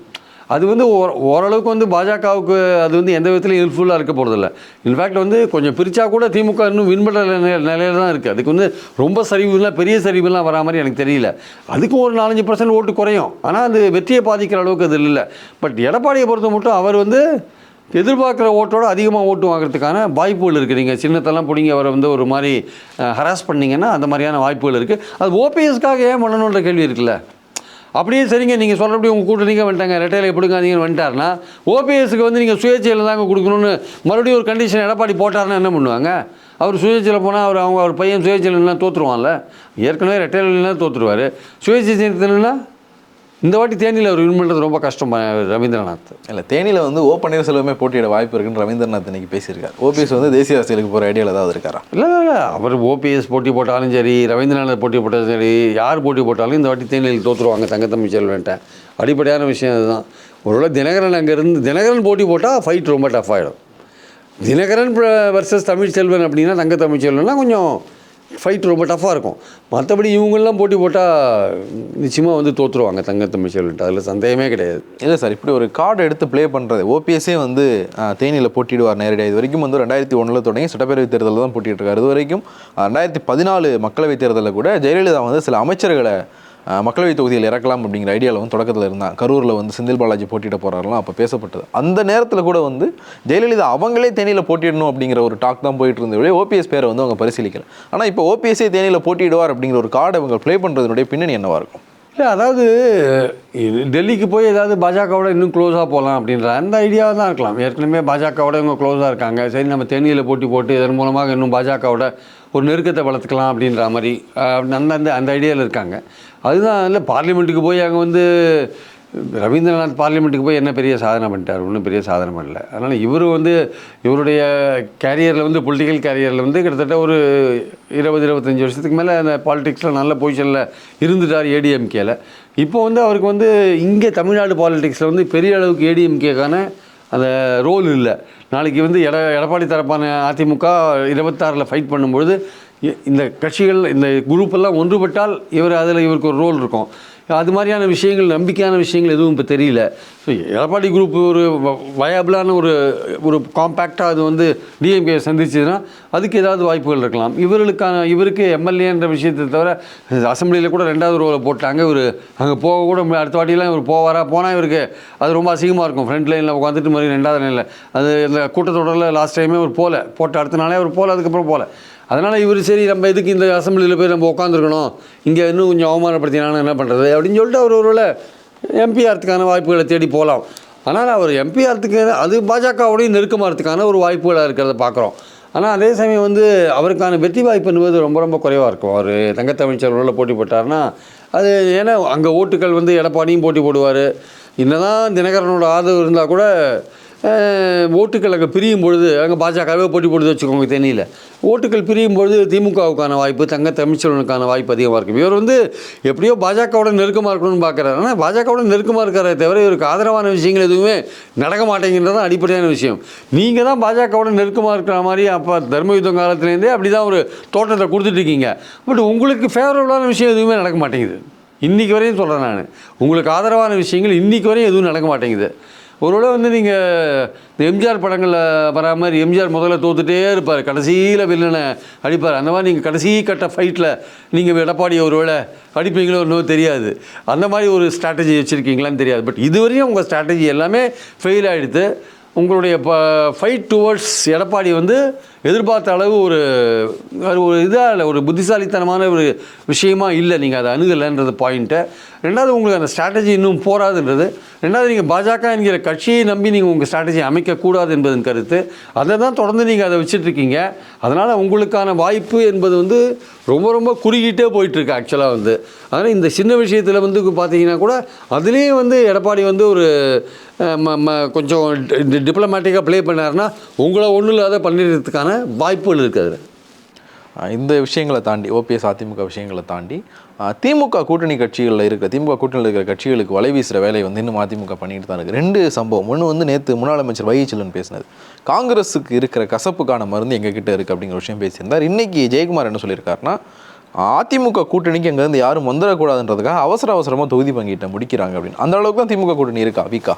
அது வந்து ஓரளவுக்கு வந்து பாஜகவுக்கு அது வந்து எந்த விதத்துலையும் ஹெல்ப்ஃபுல்லாக இருக்க போகிறதில்ல இன்ஃபேக்ட் வந்து கொஞ்சம் பிரித்தா கூட திமுக இன்னும் வின் பண்ணுற நிலையில தான் இருக்குது அதுக்கு வந்து ரொம்ப சரிவுலாம் பெரிய சரிவுலாம் வரா மாதிரி எனக்கு தெரியல. அதுக்கும் ஒரு நாலஞ்சு பர்சன்ட் ஓட்டு குறையும். ஆனால் அது வெற்றியை பாதிக்கிற அளவுக்கு அது இல்லை. பட் எடப்பாடியை பொறுத்த மட்டும் அவர் வந்து எதிர்பார்க்குற ஓட்டோட அதிகமாக ஓட்டு வாங்குறதுக்கான வாய்ப்புகள் இருக்குது நீங்கள் சின்னத்தெல்லாம் பிடிங்க அவரை வந்து ஒரு மாதிரி ஹராஸ் பண்ணிங்கன்னா அந்த மாதிரியான வாய்ப்புகள் இருக்குது அது ஓபிஎஸ்க்காக ஏன் பண்ணணுன்ற கேள்வி இருக்குல்ல? அப்படியே சரிங்க நீங்கள் சொல்கிறபடி உங்கள் கூட்டணிங்க வந்துட்டாங்க. ரெட்டையில் பிடுங்காதீங்கன்னு வந்துட்டாருன்னா ஓபிஎஸ்க்கு வந்து நீங்கள் சுயேட்சையில் தாங்க கொடுக்கணும்னு மறுபடியும் ஒரு கண்டிஷன் எடப்பாடி போட்டாருன்னா என்ன பண்ணுவாங்க? அவர் சுயேட்சையில் போனால் அவர் அவங்க அவர் பையன் சுயேட்சையில்னா தோற்றுருவான்ல ஏற்கனவே ரெட்டையிலனா தோற்றுருவார் சுயேட்சைனா இந்த வாட்டி தேனியில் அவர் வின் பண்ணுறது ரொம்ப கஷ்டம் ரவீந்திரநாத். இல்லை தேனியில் வந்து ஓ பன்னீர்செல்வமே போட்டியிட வாய்ப்பு இருக்குன்னு ரவீந்திரநாத் இன்னைக்கு பேசியிருக்காரு. ஓபிஎஸ் வந்து தேசிய அரசியலுக்கு போகிற ஐடியாவில் ஏதாவது இருக்காரா? இல்லை இல்லை அவர் ஓபிஎஸ் போட்டி போட்டாலும் சரி ரவீந்திரநாத் போட்டி போட்டாலும் சரி யார் போட்டி போட்டாலும் இந்த வாட்டி தேனியில் தோற்றுருவாங்க தங்கத்தம்பி செல்வன்ட்ட. அடிப்படையான விஷயம் அதுதான். ஒருவேளை தினகரன் அங்கே இருந்து தினகரன் போட்டி போட்டால் ஃபைட் ரொம்ப டஃப் ஆகிடும் தினகரன் வர்சஸ் தமிழ்ச்செல்வன் அப்படின்னா தங்க தமிழ்ச்செல்வன்னா கொஞ்சம் ஃபைட் ரொம்ப டஃப்பாக இருக்கும். மற்றபடி இவங்கெல்லாம் போட்டி போட்டால் நிச்சயமாக வந்து தோற்றுருவாங்க தங்க மிஷல்ட்டு அதில் சந்தேகமே கிடையாது. இல்லை சார் இப்படி ஒரு கார்டு எடுத்து ப்ளே பண்ணுறது ஓபிஎஸ்ஸே வந்து தேனியில் போட்டிடுவார் நேரடியாக இது வரைக்கும் வந்து ரெண்டாயிரத்தி ஒன்றில் தொடங்கி சட்டப்பேரவைத் தேர்தலில் தான் போட்டிட்டு இருக்காரு இது வரைக்கும் ரெண்டாயிரத்தி பதினாலு மக்களவைத் தேர்தலில் கூட ஜெயலலிதா வந்து சில அமைச்சர்களை மக்களவை தொகுதியில் இறக்கலாம் அப்படிங்கிற ஐடியாவில் தொடக்கத்தில் இருந்தான். கரூரில் வந்து செந்தில் பாலாஜி போட்டியிட போகிறாரெல்லாம் அப்போ பேசப்பட்டது. அந்த நேரத்தில் கூட வந்து ஜெயலலிதா அவங்களே தேனியில் போட்டியிடணும் அப்படிங்கிற ஒரு டாக் தான் போயிட்டு இருந்தது ஓபிஎஸ் பேரை வந்து அவங்க பரிசீலிக்கல. ஆனால் இப்போ ஓபிஎஸ்ஸே தேனியில் போட்டியிடுவார் அப்படிங்கிற ஒரு கார்டை அவங்க ப்ளே பண்ணுறதுனுடைய பின்னணி என்னவாக இருக்கும்? இல்லை அதாவது இது டெல்லிக்கு போய் ஏதாவது பாஜகவோட இன்னும் க்ளோஸாக போகலாம் அப்படின்ற அந்த ஐடியாவாக தான் இருக்கலாம். ஏற்கனவே பாஜகவோட இவங்க க்ளோஸாக இருக்காங்க. சரி நம்ம தேனியில் போட்டி போட்டு இதன் மூலமாக இன்னும் பாஜகவோட ஒரு நெருக்கத்தை வளர்த்துக்கலாம் அப்படின்ற மாதிரி அந்த அந்த அந்த ஐடியாவில் இருக்காங்க. அதுதான் இல்லை பார்லிமெண்ட்டுக்கு போய் அங்கே வந்து ரவீந்திரநாத் பார்லிமெண்ட்டுக்கு போய் என்ன பெரிய சாதனை பண்ணிட்டார்? ஒன்றும் பெரிய சாதனை பண்ணல. அதனால் இவர் வந்து இவருடைய கேரியரில் வந்து பொலிட்டிக்கல் கேரியரில் வந்து கிட்டத்தட்ட ஒரு இருபது இருபத்தஞ்சி வருஷத்துக்கு மேலே அந்த பாலிடிக்ஸில் நல்ல பொசிஷனில் இருந்துட்டார் ஏடிஎம்கேல இப்போ வந்து அவருக்கு வந்து இங்கே தமிழ்நாடு பாலிடிக்ஸில் வந்து பெரிய அளவுக்கு ஏடிஎம்கேக்கான அந்த ரோல் இல்லை. நாளைக்கு வந்து எட எடப்பாடி தரப்பான அதிமுக இருபத்தாறில் ஃபைட் பண்ணும்பொழுது இந்த கட்சிகள் இந்த குரூப்பெல்லாம் ஒன்றுபட்டால் இவர் அதில் இவருக்கு ஒரு ரோல் இருக்கும். அது மாதிரியான விஷயங்கள் நம்பிக்கையான விஷயங்கள் எதுவும் இப்போ தெரியல. ஸோ எடப்பாடி குரூப் ஒரு வயபிளான ஒரு ஒரு காம்பேக்டாக அது வந்து டிஎம்கே சந்திச்சுன்னா அதுக்கு ஏதாவது வாய்ப்புகள் இருக்கலாம். இவர்களுக்கான இவருக்கு எம்எல்ஏன்ற விஷயத்தை தவிர அசம்பிளியில் கூட ரெண்டாவது ரோலை போட்டாங்க. இவர் அங்கே போக கூட அடுத்த வாட்டிலாம் இவர் போவாரா? போனால் இவருக்கு அது ரொம்ப அசிங்கமாக இருக்கும். ஃப்ரண்ட் லைனில் உட்காந்துட்டு மாதிரி ரெண்டாவது லைனில் அது இந்த கூட்டத்தொடரில் லாஸ்ட் டைமே அவர் போகல போட்ட அடுத்த நாளே அவர் போகல அதுக்கப்புறம் போகல அதனால் இவர் சரி நம்ம எதுக்கு இந்த அசம்பிளியில் போய் நம்ம உட்காந்துருக்கணும் இங்கே இன்னும் கொஞ்சம் அவமானப்படுத்தினாலும் என்ன பண்ணுறது அப்படின்னு சொல்லிட்டு அவர் ஒருவேளை எம்பிஆர்த்துக்கான வாய்ப்புகளை தேடி போகலாம். ஆனால் அவர் எம்பிஆர்த்துக்கு அது பாஜகவோடையும் நெருக்கமாகறதுக்கான ஒரு வாய்ப்புகளாக இருக்கிறத பார்க்குறோம் ஆனால் அதே சமயம் வந்து அவருக்கான வெற்றி வாய்ப்பு என்பது ரொம்ப ரொம்ப குறைவாக இருக்கும். அவர் தங்கத்தமிழ்ச்சரோட போட்டி போட்டார்னா அது ஏன்னா அங்கே ஓட்டுகள் வந்து எடப்பாடியும் போட்டி போடுவார். என்னதான் தினகரனோட ஆதரவு இருந்தால் கூட ஓட்டுக்கள் அங்கே பிரியும் பொழுது அங்கே பாஜகவே போட்டி போடுது வச்சுக்கோங்க தேனியில். ஓட்டுகள் பிரியும் பொழுது திமுகவுக்கான வாய்ப்பு தங்க தமிழ்ச்செல்வனுக்கான வாய்ப்பு அதிகமாக இருக்கும் இவர் வந்து எப்படியோ பாஜகவோட நெருக்கமாக இருக்கணும்னு பார்க்குறாரு ஆனால் பாஜகவோட நெருக்கமாக இருக்கிறத தவிர இவருக்கு ஆதரவான விஷயங்கள் எதுவுமே நடக்க மாட்டேங்கிறது தான் அடிப்படையான விஷயம். நீங்கள் தான் பாஜகவோட நெருக்கமாக இருக்கிற மாதிரி அப்போ தர்ம யுத்தம் காலத்துலேருந்தே அப்படி தான் ஒரு தோட்டத்தை கொடுத்துட்ருக்கீங்க பட் உங்களுக்கு ஃபேவரபுளான விஷயம் எதுவுமே நடக்க மாட்டேங்குது. இன்றைக்கி வரையும் சொல்கிறேன் நான். உங்களுக்கு ஆதரவான விஷயங்கள் இன்றைக்கி வரையும் எதுவும் நடக்க மாட்டேங்குது. ஒருவேளை வந்து நீங்கள் இந்த எம்ஜிஆர் படங்களில் வரா மாதிரி எம்ஜிஆர் முதல்ல தோத்துட்டே இருப்பார். கடைசியில் வில்லனை அடிப்பார். அந்த மாதிரி நீங்கள் கடைசி கட்ட ஃபைட்டில் நீங்கள் எடப்பாடி ஒருவேளை அடிப்பீங்களோ இன்னும் தெரியாது. அந்த மாதிரி ஒரு ஸ்ட்ராட்டஜி வச்சுருக்கீங்களான்னு தெரியாது. பட் இதுவரையும் உங்கள் ஸ்ட்ராட்டஜி எல்லாமே ஃபெயில் ஆகிடுது உங்களுடைய ப ஃபைட் டுவர்ட்ஸ் எடப்பாடி வந்து எதிர்பார்த்த அளவு ஒரு ஒரு இதாக இல்லை ஒரு புத்திசாலித்தனமான ஒரு விஷயமா இல்லை. நீங்கள் அதை அணுகலைன்றது பாயிண்ட்டை ரெண்டாவது உங்களுக்கு அந்த ஸ்ட்ராட்டஜி இன்னும் போராதுன்றது. ரெண்டாவது நீங்கள் பாஜக என்கிற கட்சியை நம்பி நீங்கள் உங்கள் ஸ்ட்ராட்டஜி அமைக்கக்கூடாது என்பதன் கருத்து. அதை தான் தொடர்ந்து நீங்கள் அதை வச்சுட்ருக்கீங்க. அதனால் உங்களுக்கான வாய்ப்பு என்பது வந்து ரொம்ப ரொம்ப குறுகிட்டே போயிட்டுருக்கு ஆக்சுவலாக வந்து. அதனால் இந்த சின்ன விஷயத்தில் வந்து பார்த்தீங்கன்னா கூட அதுலேயும் வந்து எடப்பாடி வந்து ஒரு ம ம கொஞ்சம் டிப்ளமேட்டிக்காக ப்ளே பண்ணாருன்னா உங்களை ஒன்றும் இல்லாத பண்ணிடுறதுக்கான வாய்ப்புகள் இருக்குது இந்த விஷயங்களை தாண்டி ஓபிஎஸ் அதிமுக விஷயங்களை தாண்டி திமுக கூட்டணி கட்சிகளில் இருக்கிற திமுக கூட்டணியில் இருக்கிற கட்சிகளுக்கு வலை வீசுகிற வேலையை வந்து இன்னும் அதிமுக பண்ணிட்டு தான் இருக்குது ரெண்டு சம்பவம். ஒன்று வந்து நேற்று முன்னாள் அமைச்சர் வைகச்செல்வன் பேசினது காங்கிரஸுக்கு இருக்கிற கசப்புக்கான மருந்து எங்ககிட்ட இருக்குது அப்படிங்கிற விஷயம் பேசியிருந்தார். இன்றைக்கி ஜெயக்குமார் என்ன சொல்லியிருக்காருன்னா அதிமுக கூட்டணிக்கு அங்கேருந்து யாரும் வந்துடக்கூடாதுன்றதுக்காக அவசர அவசரமாக தொகுதி பங்கீட்டை முடிக்கிறாங்க அப்படின்னு. அந்த அளவுக்கு தான் திமுக கூட்டணி இருக்கா? வீக்கா?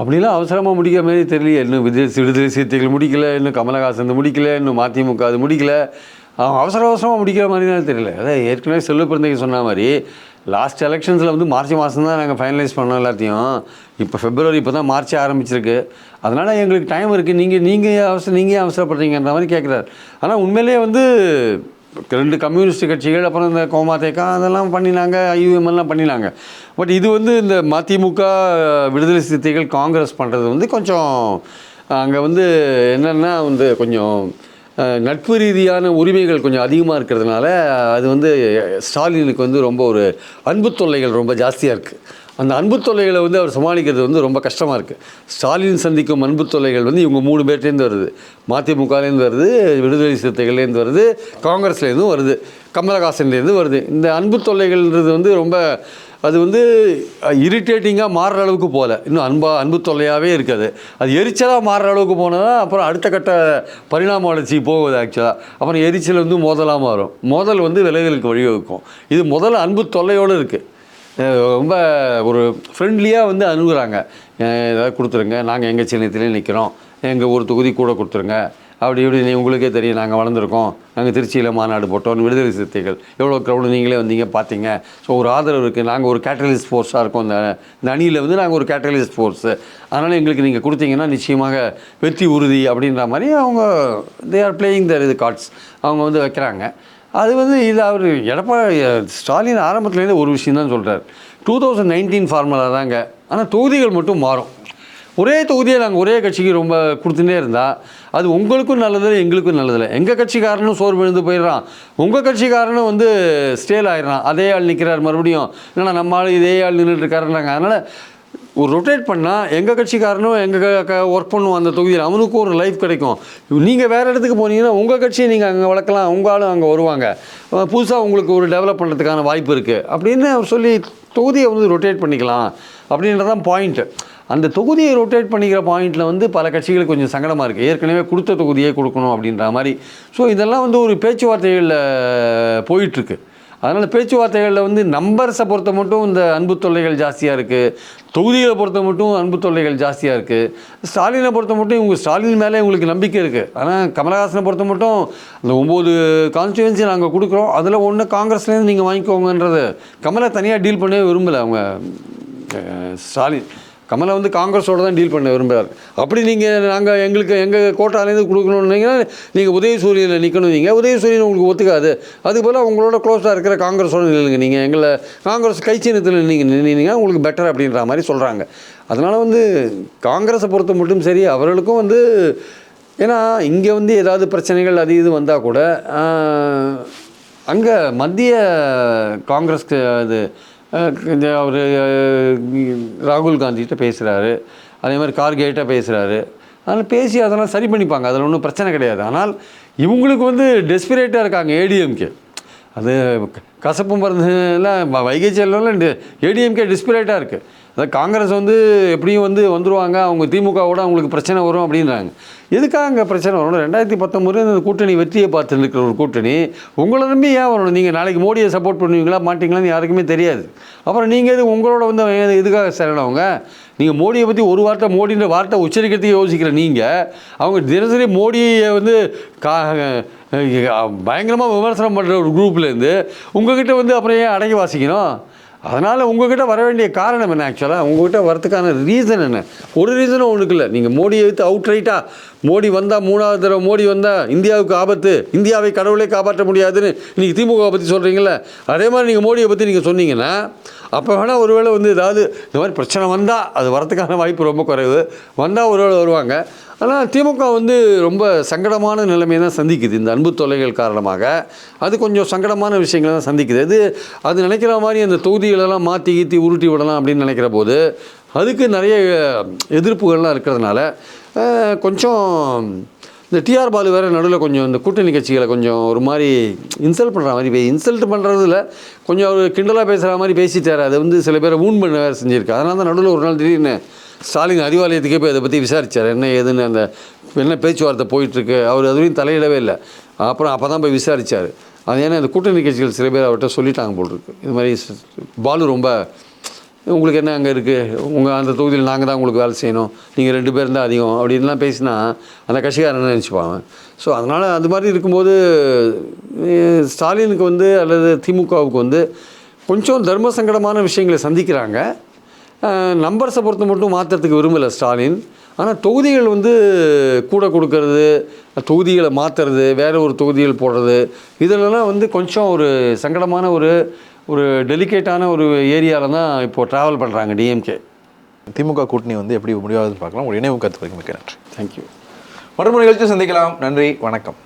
அப்படிலாம் அவசரமாக முடிக்கிற மாதிரி தெரியல இன்னும் விஜய் விடுதலை சிறுத்தைகள் முடிக்கல இன்னும் கமலஹாசன் முடிக்கல இன்னும் மதிமுக அது முடிக்கல. அவன் அவசர அவசரமாக முடிக்கிற மாதிரி தான் தெரியல. அதான் ஏற்கனவே செல்வ பிறந்தைக்கு சொன்ன மாதிரி லாஸ்ட் எலெக்ஷன்ஸில் வந்து மார்ச் மாதம் தான் நாங்கள் ஃபைனலைஸ் பண்ணோம் எல்லாத்தையும். இப்போ ஃபெப்ரவரி இப்போ தான் மார்ச் ஆரம்பிச்சிருக்கு. அதனால் எங்களுக்கு டைம் இருக்குது நீங்கள் நீங்கள் அவசரம் நீங்கள் அவசரப்படுறீங்கன்ற மாதிரி கேட்குறாரு ஆனால் உண்மையிலேயே வந்து ரெண்டு கம்யூனிஸ்ட் கட்சிகள் அப்புறம் இந்த கோமாதேக்கா அதெல்லாம் பண்ணினாங்க ஐயூஎம் எல்லாம் பண்ணினாங்க. பட் இது வந்து இந்த மதிமுக விடுதலை சிறுத்தைகள் காங்கிரஸ் பண்ணுறது வந்து கொஞ்சம் அங்கே வந்து என்னென்னா வந்து கொஞ்சம் நட்பு ரீதியான உரிமைகள் கொஞ்சம் அதிகமாக இருக்கிறதுனால அது வந்து ஸ்டாலினுக்கு வந்து ரொம்ப ஒரு அன்பு தொல்லைகள் ரொம்ப ஜாஸ்தியாக இருக்குது அந்த அன்பு தொல்லைகளை வந்து அவர் சமாளிக்கிறது வந்து ரொம்ப கஷ்டமாக இருக்குது ஸ்டாலின் சந்திக்கும் அன்பு தொல்லைகள் வந்து இவங்க மூணு பேர்ட்டேருந்து வருது. மதிமுகலேருந்து வருது விடுதலை சிறுத்தைகள்லேருந்து வருது காங்கிரஸ்லேருந்தும் வருது கமலஹாசன்லேருந்து வருது. இந்த அன்பு தொல்லைகள்ன்றது வந்து ரொம்ப அது வந்து இரிட்டேட்டிங்காக மாறுற அளவுக்கு போகல இன்னும் அன்பா அன்பு தொல்லையாகவே இருக்காது. அது எரிச்சலாக மாறுற அளவுக்கு போனால் தான் அப்புறம் அடுத்த கட்ட பரிணாம வளர்ச்சி போகுது ஆக்சுவலாக அப்புறம் எரிச்சல் வந்து மோதலாக மாறும். மோதல் வந்து விளைவுகளுக்கு வழிவகுக்கும். இது முதல்ல அன்பு தொல்லையோடு இருக்குது ரொம்ப ஒரு ஃப்ரெண்ட்லியாக வந்து அணுகுறாங்க. ஏதாவது கொடுத்துருங்க. நாங்கள் எங்கள் சின்னத்திலே நிற்கிறோம் எங்கள் ஒரு தொகுதி கூட கொடுத்துருங்க. அப்படி இப்படி நீ உங்களுக்கே தெரியும். நாங்கள் வளர்ந்துருக்கோம். நாங்கள் திருச்சியில் மாநாடு போட்டோம். விடுதலை சிறுத்தைகள். எவ்வளோ க்ரௌடு நீங்களே வந்தீங்க பார்த்தீங்க ஸோ ஒரு ஆதரவு இருக்குது நாங்கள் ஒரு கேட்டலிஸ்ட் ஃபோர்ஸாக இருக்கோம். இந்த இந்த அணியில் வந்து நாங்கள் ஒரு கேட்டலிஸ்ட் ஃபோர்ஸு அதனால் எங்களுக்கு நீங்கள் கொடுத்தீங்கன்னா நிச்சயமாக வெற்றி உறுதி அப்படின்ற மாதிரி அவங்க தே ஆர் பிளேயிங் தர் இது கார்ட்ஸ் அவங்க வந்து வைக்கிறாங்க. அது வந்து இது அவர் எடப்பாடி ஸ்டாலின் ஆரம்பத்துலேருந்து ஒரு விஷயம் தான் சொல்கிறார் டூ தௌசண்ட் நைன்டீன் ஃபார்முலா தாங்க. ஆனால் தொகுதிகள் மட்டும் மாறும். ஒரே தொகுதியை நாங்கள் ஒரே கட்சிக்கு ரொம்ப கொடுத்துட்டே இருந்தால் அது உங்களுக்கும் நல்லதில்லை எங்களுக்கும் நல்லதில்லை எங்கள் கட்சிக்காரனும் சோர்வு விழுந்து போயிடுறான். உங்கள் கட்சிக்காரனும் வந்து ஸ்டேல் ஆயிடுறான். அதே ஆள் நிற்கிறார் மறுபடியும். என்னென்னா நம்ம ஆள் இதே ஆள் நின்றுட்டு இருக்காருன்றாங்க. அதனால் ஒரு ரொட்டேட் பண்ணால் எங்கள் கட்சிக்காரனும் எங்கள் ஒர்க் பண்ணுவோம் அந்த தொகுதியில் அவனுக்கும் ஒரு லைஃப் கிடைக்கும். நீங்கள் வேறு இடத்துக்கு போனீங்கன்னா உங்கள் கட்சியை நீங்கள் அங்கே வளர்க்கலாம் உங்கள் ஆளும் அங்கே வருவாங்க. புதுசாக உங்களுக்கு ஒரு டெவலப் பண்ணுறதுக்கான வாய்ப்பு இருக்குது அப்படின்னு அவர் சொல்லி தொகுதியை வந்து ரொட்டேட் பண்ணிக்கலாம் அப்படின்றதான் பாயிண்ட்டு அந்த தொகுதியை ரொட்டேட் பண்ணிக்கிற பாயிண்டில் வந்து பல கட்சிகளுக்கு கொஞ்சம் சங்கடமாக இருக்குது ஏற்கனவே கொடுத்த தொகுதியே கொடுக்கணும் அப்படின்ற மாதிரி. ஸோ இதெல்லாம் வந்து ஒரு பேச்சுவார்த்தைகளில் போயிட்டுருக்கு அதனால் பேச்சுவார்த்தைகளில் வந்து நம்பர்ஸை பொறுத்த மட்டும் இந்த அன்பு தொல்லைகள் ஜாஸ்தியாக இருக்குது தொகுதிகளை பொறுத்த மட்டும் அன்பு தொல்லைகள் ஜாஸ்தியாக இருக்குது ஸ்டாலினை பொறுத்த மட்டும் இவங்க ஸ்டாலின் மேலே இவங்களுக்கு நம்பிக்கை இருக்குது ஆனால் கமலஹாசனை பொறுத்த மட்டும் அந்த ஒம்பது கான்ஸ்டுவன்சி நாங்கள் கொடுக்குறோம். அதில் ஒன்று காங்கிரஸ்லேருந்து நீங்கள் வாங்கிக்கோங்கன்றது கமலை தனியாக டீல் பண்ணவே விரும்பலை அவங்க ஸ்டாலின். கமலை வந்து காங்கிரஸோடு தான் டீல் பண்ண விரும்புகிறார் அப்படி நீங்கள் நாங்கள் எங்களுக்கு எங்கள் கோட்டாலேருந்து கொடுக்கணுன்னீங்கன்னா நீங்கள் உதயசூரியனில் நிற்கணும் நீங்கள் உதயசூரியன் உங்களுக்கு ஒத்துக்காது. அதுபோல் உங்களோட க்ளோஸாக இருக்கிற காங்கிரஸோடு நில்லுங்க. நீங்கள் எங்களை காங்கிரஸ் கைச்சினத்தில் நீங்கள் நின்னீங்கன்னா உங்களுக்கு பெட்டர் அப்படின்ற மாதிரி சொல்கிறாங்க அதனால் வந்து காங்கிரஸை பொறுத்த மட்டும் சரி அவர்களுக்கும் வந்து ஏன்னா இங்கே வந்து ஏதாவது பிரச்சனைகள் அது இது வந்தால் கூட அங்கே மத்திய காங்கிரஸ்க்கு அது அவர் ராகுல் காந்திகிட்ட பேசுகிறாரு அதே மாதிரி கார்கேட்ட பேசுகிறாரு அதனால் பேசி அதெல்லாம் சரி பண்ணிப்பாங்க. அதில் ஒன்றும் பிரச்சனை கிடையாது. ஆனால் இவங்களுக்கு வந்து டெஸ்பிரேட்டாக இருக்காங்க ஏடிஎம்கே அது க- கசப்பு மருந்துலாம் வைகை செல்வம்லாம் ஏடிஎம்கே டிஸ்பிரேட்டாக இருக்குது அதாவது காங்கிரஸ் வந்து எப்படியும் வந்து வந்துருவாங்க அவங்க திமுகவோட அவங்களுக்கு பிரச்சனை வரும் அப்படின்றாங்க. எதுக்காக அங்கே பிரச்சனை வரணும் ரெண்டாயிரத்தி பத்தொம்பது இந்த கூட்டணி வெற்றியை பார்த்து இருக்கிற ஒரு கூட்டணி உங்களை நம்பி ஏன் வரணும்? நீங்கள் நாளைக்கு மோடியை சப்போர்ட் பண்ணுவீங்களா மாட்டீங்களான்னு யாருக்குமே தெரியாது. அப்புறம் நீங்கள் எது உங்களோட வந்து இதுக்காக எதுக்காக சேரணுங்க நீங்கள் மோடியை பற்றி ஒரு வார்த்தை மோடின்ற வார்த்தை உச்சரிக்கிறதுக்கு யோசிக்கிற நீங்கள் அவங்க தினசரி மோடியை வந்து கா பயங்கரமாக விமர்சனம் பண்ணுற ஒரு குரூப்லேருந்து உங்ககிட்ட வந்து அப்புறம் ஏன் அடங்கி வாசிக்கணும்? அதனால் உங்ககிட்ட வர வேண்டிய காரணம் என்ன ஆக்சுவலாக உங்ககிட்ட வரதுக்கான ரீசன் என்ன? ஒரு ரீசனும் ஒன்றுக்கு இல்லை. நீங்கள் மோடியை எடுத்து அவுட் ரைட்டாக மோடி வந்தால் மூணாவது தடவை மோடி வந்தால் இந்தியாவுக்கு ஆபத்து இந்தியாவை கடவுளே காப்பாற்ற முடியாதுன்னு இன்றைக்கி திமுகவை பற்றி சொல்கிறீங்களே அதே மாதிரி நீங்கள் மோடியை பற்றி நீங்கள் சொன்னீங்கன்னா அப்போ வேணால் ஒருவேளை வந்து ஏதாவது இந்த மாதிரி பிரச்சனை வந்தால் அது வரத்துக்கான வாய்ப்பு ரொம்ப குறைவு. வந்தால் ஒருவேளை வருவாங்க. ஆனால் திமுக வந்து ரொம்ப சங்கடமான நிலைமையை தான் சந்திக்குது. இந்த அன்பு தொல்லைகள் காரணமாக. அது கொஞ்சம் சங்கடமான விஷயங்களை தான் சந்திக்குது. அது அது நினைக்கிற மாதிரி அந்த தொகுதிகளெல்லாம் மாற்றி கீத்தி உருட்டி விடலாம் அப்படின்னு நினைக்கிற போது அதுக்கு நிறைய எதிர்ப்புகள்லாம் இருக்கிறதுனால கொஞ்சம் இந்த டிஆர் பாலு வேறு நடுவில் கொஞ்சம் இந்த கூட்டணி கட்சிகளை கொஞ்சம் ஒரு மாதிரி இன்சல்ட் பண்ணுற மாதிரி இன்சல்ட் பண்ணுறதுல கொஞ்சம் அவர் கிண்டலாக பேசுகிற மாதிரி பேசிட்டார். அதை வந்து சில பேரை ஊன் பண்ண வேறு செஞ்சுருக்கு. அதனால தான் நடுவில் ஒரு நாள் திடீர்னு ஸ்டாலின் அறிவாலயத்துக்கே போய் அதை பற்றி விசாரிச்சார். என்ன ஏதுன்னு அந்த என்ன பேச்சுவார்த்தை போயிட்டுருக்கு? அவர் அதுவரையும் தலையிடவே இல்லை. அப்புறம் அப்போ தான் போய் விசாரித்தார் அது ஏன்னா இந்த கூட்டணி கட்சிகள் சில பேர் அவர்கிட்ட சொல்லிட்டாங்க போல் இருக்கு. இது மாதிரி பாலு ரொம்ப உங்களுக்கு என்ன அங்கே இருக்குது உங்கள் அந்த தொகுதியில் நாங்கள் தான் உங்களுக்கு வேலை செய்யணும். நீங்கள் ரெண்டு பேர் தான் அதிகம். அப்படின்லாம் பேசினா அந்த கட்சிக்காரன் நினச்சிப்பாங்க ஸோ அதனால் அது மாதிரி இருக்கும்போது ஸ்டாலினுக்கு வந்து அல்லது திமுகவுக்கு வந்து கொஞ்சம் தர்ம சங்கடமான விஷயங்களை சந்திக்கிறாங்க. நம்பர்ஸை பொறுத்த மட்டும் மாற்றுறதுக்கு விரும்பலை ஸ்டாலின். ஆனால் தொகுதிகள் வந்து கூட கொடுக்கறது தொகுதிகளை மாற்றுறது வேறு ஒரு தொகுதிகள் போடுறது இதிலலாம் வந்து கொஞ்சம் ஒரு சங்கடமான ஒரு ஒரு டெலிகேட்டான ஒரு ஏரியாவில் தான் இப்போது ட்ராவல் பண்ணுறாங்க டிஎம்கே திமுக கூட்டணி வந்து எப்படி முடிவாகுதுன்னு பார்க்கலாம். உங்கள் இணைவு கருத்து வரைக்கும் மிக்க நன்றி. தேங்க்யூ மறுமுறை நிகழ்ச்சி சந்திக்கலாம். நன்றி. வணக்கம்.